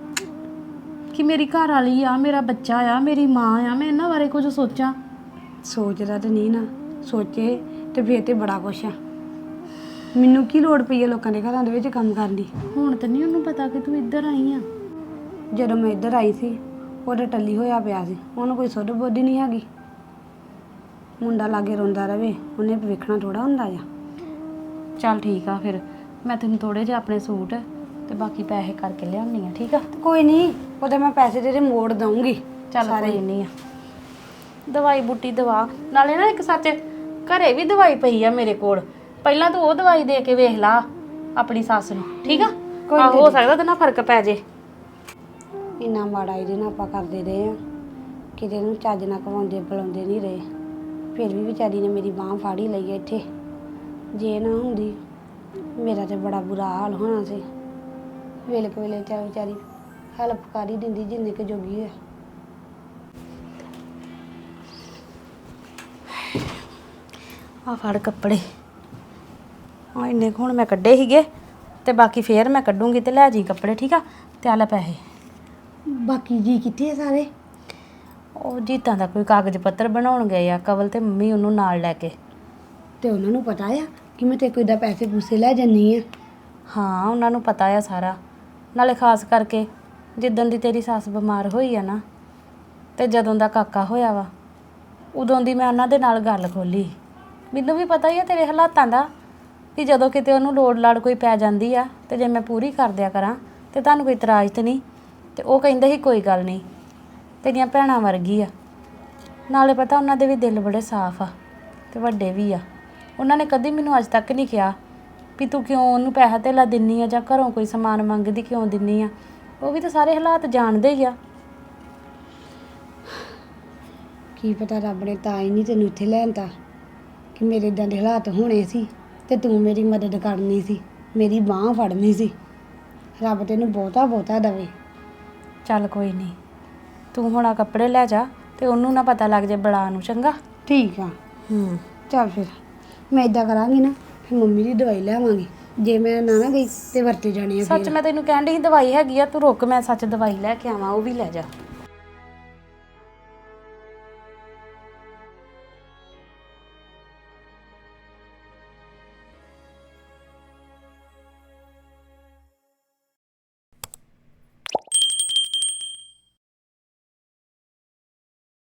ਕਿ ਮੇਰੀ ਘਰ ਵਾਲੀ ਆ ਮੇਰਾ ਬੱਚਾ ਆ ਮੇਰੀ ਮਾਂ ਆ ਮੈਂ ਇਹਨਾਂ ਬਾਰੇ ਕੁਝ ਸੋਚਾਂ? ਸੋਚਦਾ ਤੇ ਨਹੀਂ ਨਾ ਸੋਚੇ ਤੇ ਫੇਰ ਤੇ ਬੜਾ ਕੁਛ ਆ। ਮੈਨੂੰ ਕੀ ਲੋੜ ਪਈ ਆ ਲੋਕਾਂ ਦੇ ਘਰਾਂ ਦੇ ਵਿੱਚ ਕੰਮ ਕਰਨ ਦੀ? ਹੁਣ ਤਾਂ ਨਹੀਂ ਉਹਨੂੰ ਪਤਾ ਕਿ ਤੂੰ ਇੱਧਰ ਆਈ ਆ। ਜਦੋਂ ਮੈਂ ਇੱਧਰ ਆਈ ਸੀ ਉਹਦੇ ਟੱਲੀ ਹੋਇਆ ਪਿਆ ਸੀ ਉਹਨੂੰ ਕੋਈ ਸੁੱਧ ਬੁੱਧ ਨਹੀਂ ਹੈਗੀ। ਮੁੰਡਾ ਲਾਗੇ ਰੋਂਦਾ ਰਵੇ ਉਹਨੇ ਵੇਖਣਾ ਥੋੜਾ ਹੁੰਦਾ ਆ। ਚੱਲ ਠੀਕ ਆ ਫਿਰ ਮੈਂ ਤੈਨੂੰ ਥੋੜੇ ਜਿਹਾ ਆਪਣੇ ਸੂਟ ਤੇ ਬਾਕੀ ਪੈਸੇ ਕਰਕੇ ਲਿਆਉਣੀ ਆ ਠੀਕ ਆ? ਕੋਈ ਨਹੀਂ ਉਹਦੇ ਮੈਂ ਪੈਸੇ ਤੇਰੇ ਮੋੜ ਦਊਂਗੀ ਚੱਲ ਕੋਈ ਨਹੀਂ ਆ। ਦਵਾਈ ਬੂਟੀ ਦਵਾ ਨਾਲੇ ਨਾ ਇੱਕ ਸੱਚ ਘਰੇ ਵੀ ਦਵਾਈ ਪਈ ਆ ਮੇਰੇ ਕੋਲ। ਪਹਿਲਾਂ ਤੂੰ ਉਹ ਦਵਾਈ ਦੇ ਕੇ ਵੇਖ ਲਾ ਆਪਣੀ ਸੱਸ ਨੂੰ ਠੀਕ ਆ? ਹੋ ਸਕਦਾ ਉਹਦੇ ਨਾਲ ਫ਼ਰਕ ਪੈ ਜੇ। ਇੰਨਾ ਮਾੜਾ ਇਹਦੇ ਨਾਲ ਆਪਾਂ ਕਰਦੇ ਰਹੇ ਆ ਕਿਤੇ ਨੂੰ ਚੱਜ ਨਾਲ ਕਵਾਉਂਦੇ ਬੁਲਾਉਂਦੇ ਨਹੀਂ ਰਹੇ। ਫਿਰ ਵੀ ਵਿਚਾਰੀ ਨੇ ਮੇਰੀ ਬਾਹ ਫਾੜੀ ਲਈ ਆ ਇੱਥੇ। ਜੇ ਨਾ ਹੁੰਦੀ, ਮੇਰਾ ਤੇ ਬੜਾ ਬੁਰਾ ਹਾਲ ਹੋਣਾ ਸੀ। ਵੇਲੇ ਕੁ ਵੇਲੇ ਚਾ ਵਿਚਾਰੀ ਹੈਲਪ ਕਰ ਹੀ ਦਿੰਦੀ ਜਿੰਨੇ ਕੁ ਜੋਗੀ ਹੈ ਆ ਫੜ ਕੱਪੜੇ। ਆ ਇੰਨੇ ਕੁ ਹੁਣ ਮੈਂ ਕੱਢੇ ਸੀਗੇ, ਤੇ ਬਾਕੀ ਫੇਰ ਮੈਂ ਕੱਢੂੰਗੀ ਤੇ ਲੈ ਜੀ ਕੱਪੜੇ, ਠੀਕ ਆ? ਤੇ ਆ ਲੈ ਪੈਸੇ। ਬਾਕੀ ਜੀ ਕਿੱਥੇ ਆ ਸਾਰੇ? ਉਹ ਜੀਤਾਂ ਦਾ ਕੋਈ ਕਾਗਜ਼ ਪੱਤਰ ਬਣਾਉਣ ਗਏ ਆ ਕਵਲ ਤੇ ਮੰਮੀ ਉਹਨੂੰ ਨਾਲ ਲੈ ਕੇ। ਤੇ ਉਹਨਾਂ ਨੂੰ ਪਤਾ ਆ ਕਿ ਮੈਂ ਤੇ ਕੋਈ ਦਾ ਪੈਸੇ ਪੂਸੇ ਲੈ ਜੰਨੀ ਆ? ਹਾਂ ਉਹਨਾਂ ਨੂੰ ਪਤਾ ਆ ਸਾਰਾ। ਨਾਲੇ ਖਾਸ ਕਰਕੇ ਜਿੱਦਣ ਦੀ ਤੇਰੀ ਸੱਸ ਬਿਮਾਰ ਹੋਈ ਆ ਨਾ ਤੇ ਜਦੋਂ ਦਾ ਕਾਕਾ ਹੋਇਆ ਵਾ ਉਦੋਂ ਦੀ ਮੈਂ ਉਹਨਾਂ ਦੇ ਨਾਲ ਗੱਲ ਖੋਲੀ। ਮੈਨੂੰ ਵੀ ਪਤਾ ਹੀ ਆ ਤੇਰੇ ਹਾਲਾਤਾਂ ਦਾ ਕਿ ਜਦੋਂ ਕਿਤੇ ਉਹਨੂੰ ਲੋੜ ਲਾੜ ਕੋਈ ਪੈ ਜਾਂਦੀ ਆ ਤੇ ਜੇ ਮੈਂ ਪੂਰੀ ਕਰ ਦਿਆ ਕਰਾਂ ਤੇ ਤੁਹਾਨੂੰ ਕੋਈ ਇਤਰਾਜ਼ ਤੇ ਨਹੀਂ। ਤੇ ਉਹ ਕਹਿੰਦੇ ਸੀ, ਕੋਈ ਗੱਲ ਨਹੀਂ, ਤੇਰੀਆਂ ਭੈਣਾਂ ਵਰਗੀ ਆ। ਨਾਲੇ ਪਤਾ ਉਹਨਾਂ ਦੇ ਵੀ ਦਿਲ ਬੜੇ ਸਾਫ਼ ਆ ਤੇ ਵੱਡੇ ਵੀ ਆ। ਉਹਨਾਂ ਨੇ ਕਦੀ ਮੈਨੂੰ ਅੱਜ ਤੱਕ ਨਹੀਂ ਕਿਹਾ ਵੀ ਤੂੰ ਕਿਉਂ ਉਹਨੂੰ ਪੈਸਾ ਧੇਲਾ ਦਿੰਨੀ ਆ ਜਾਂ ਘਰੋਂ ਕੋਈ ਸਮਾਨ ਮੰਗਦੀ ਕਿਉਂ ਦਿੰਨੀ ਆ। ਉਹ ਵੀ ਤਾਂ ਸਾਰੇ ਹਾਲਾਤ ਜਾਣਦੇ ਹੀ ਆ। ਕੀ ਪਤਾ ਰੱਬ ਨੇ ਤਾਂ ਹੀ ਨਹੀਂ ਤੈਨੂੰ ਇੱਥੇ ਲੈਣਤਾ ਕਿ ਮੇਰੇ ਇਦਾਂ ਦੇ ਹਾਲਾਤ ਹੋਣੇ ਸੀ ਤੇ ਤੂੰ ਮੇਰੀ ਮਦਦ ਕਰਨੀ ਸੀ, ਮੇਰੀ ਬਾਹ ਫੜਨੀ ਸੀ। ਰੱਬ ਤੈਨੂੰ ਬਹੁਤਾ ਬਹੁਤਾ ਦਵੇ। ਚੱਲ ਕੋਈ ਨਹੀਂ। ਤੂੰ ਹੁਣ ਆ ਕੱਪੜੇ ਲੈ ਜਾ ਤੇ ਉਹਨੂੰ ਨਾ ਪਤਾ ਲੱਗ ਜੇ ਬੜਾ ਨੂੰ ਚੰਗਾ? ਠੀਕ ਆ। ਹੂੰ। ਚੱਲ ਫਿਰ ਮੈਂ ਇਦਾਂ ਕਰਾਂਗੀ ਨਾ ਫਿਰ ਮੰਮੀ ਦੀ ਦਵਾਈ ਲੈਵਾਂਗੀ ਜੇ ਮੈਂ ਨਾ ਨਾ ਗਈ ਤੇ ਵਰਤੇ ਜਾਣੀ ਆ ਸੱਚ ਮੈਂ ਤੈਨੂੰ ਕਹਿਣ ਡਈ ਸੀ ਦਵਾਈ ਹੈਗੀ ਆ ਤੂੰ ਰੁਕ ਮੈਂ ਸੱਚ ਦਵਾਈ ਲੈ ਕੇ ਆਵਾਂ ਉਹ ਵੀ ਲੈ ਜਾ।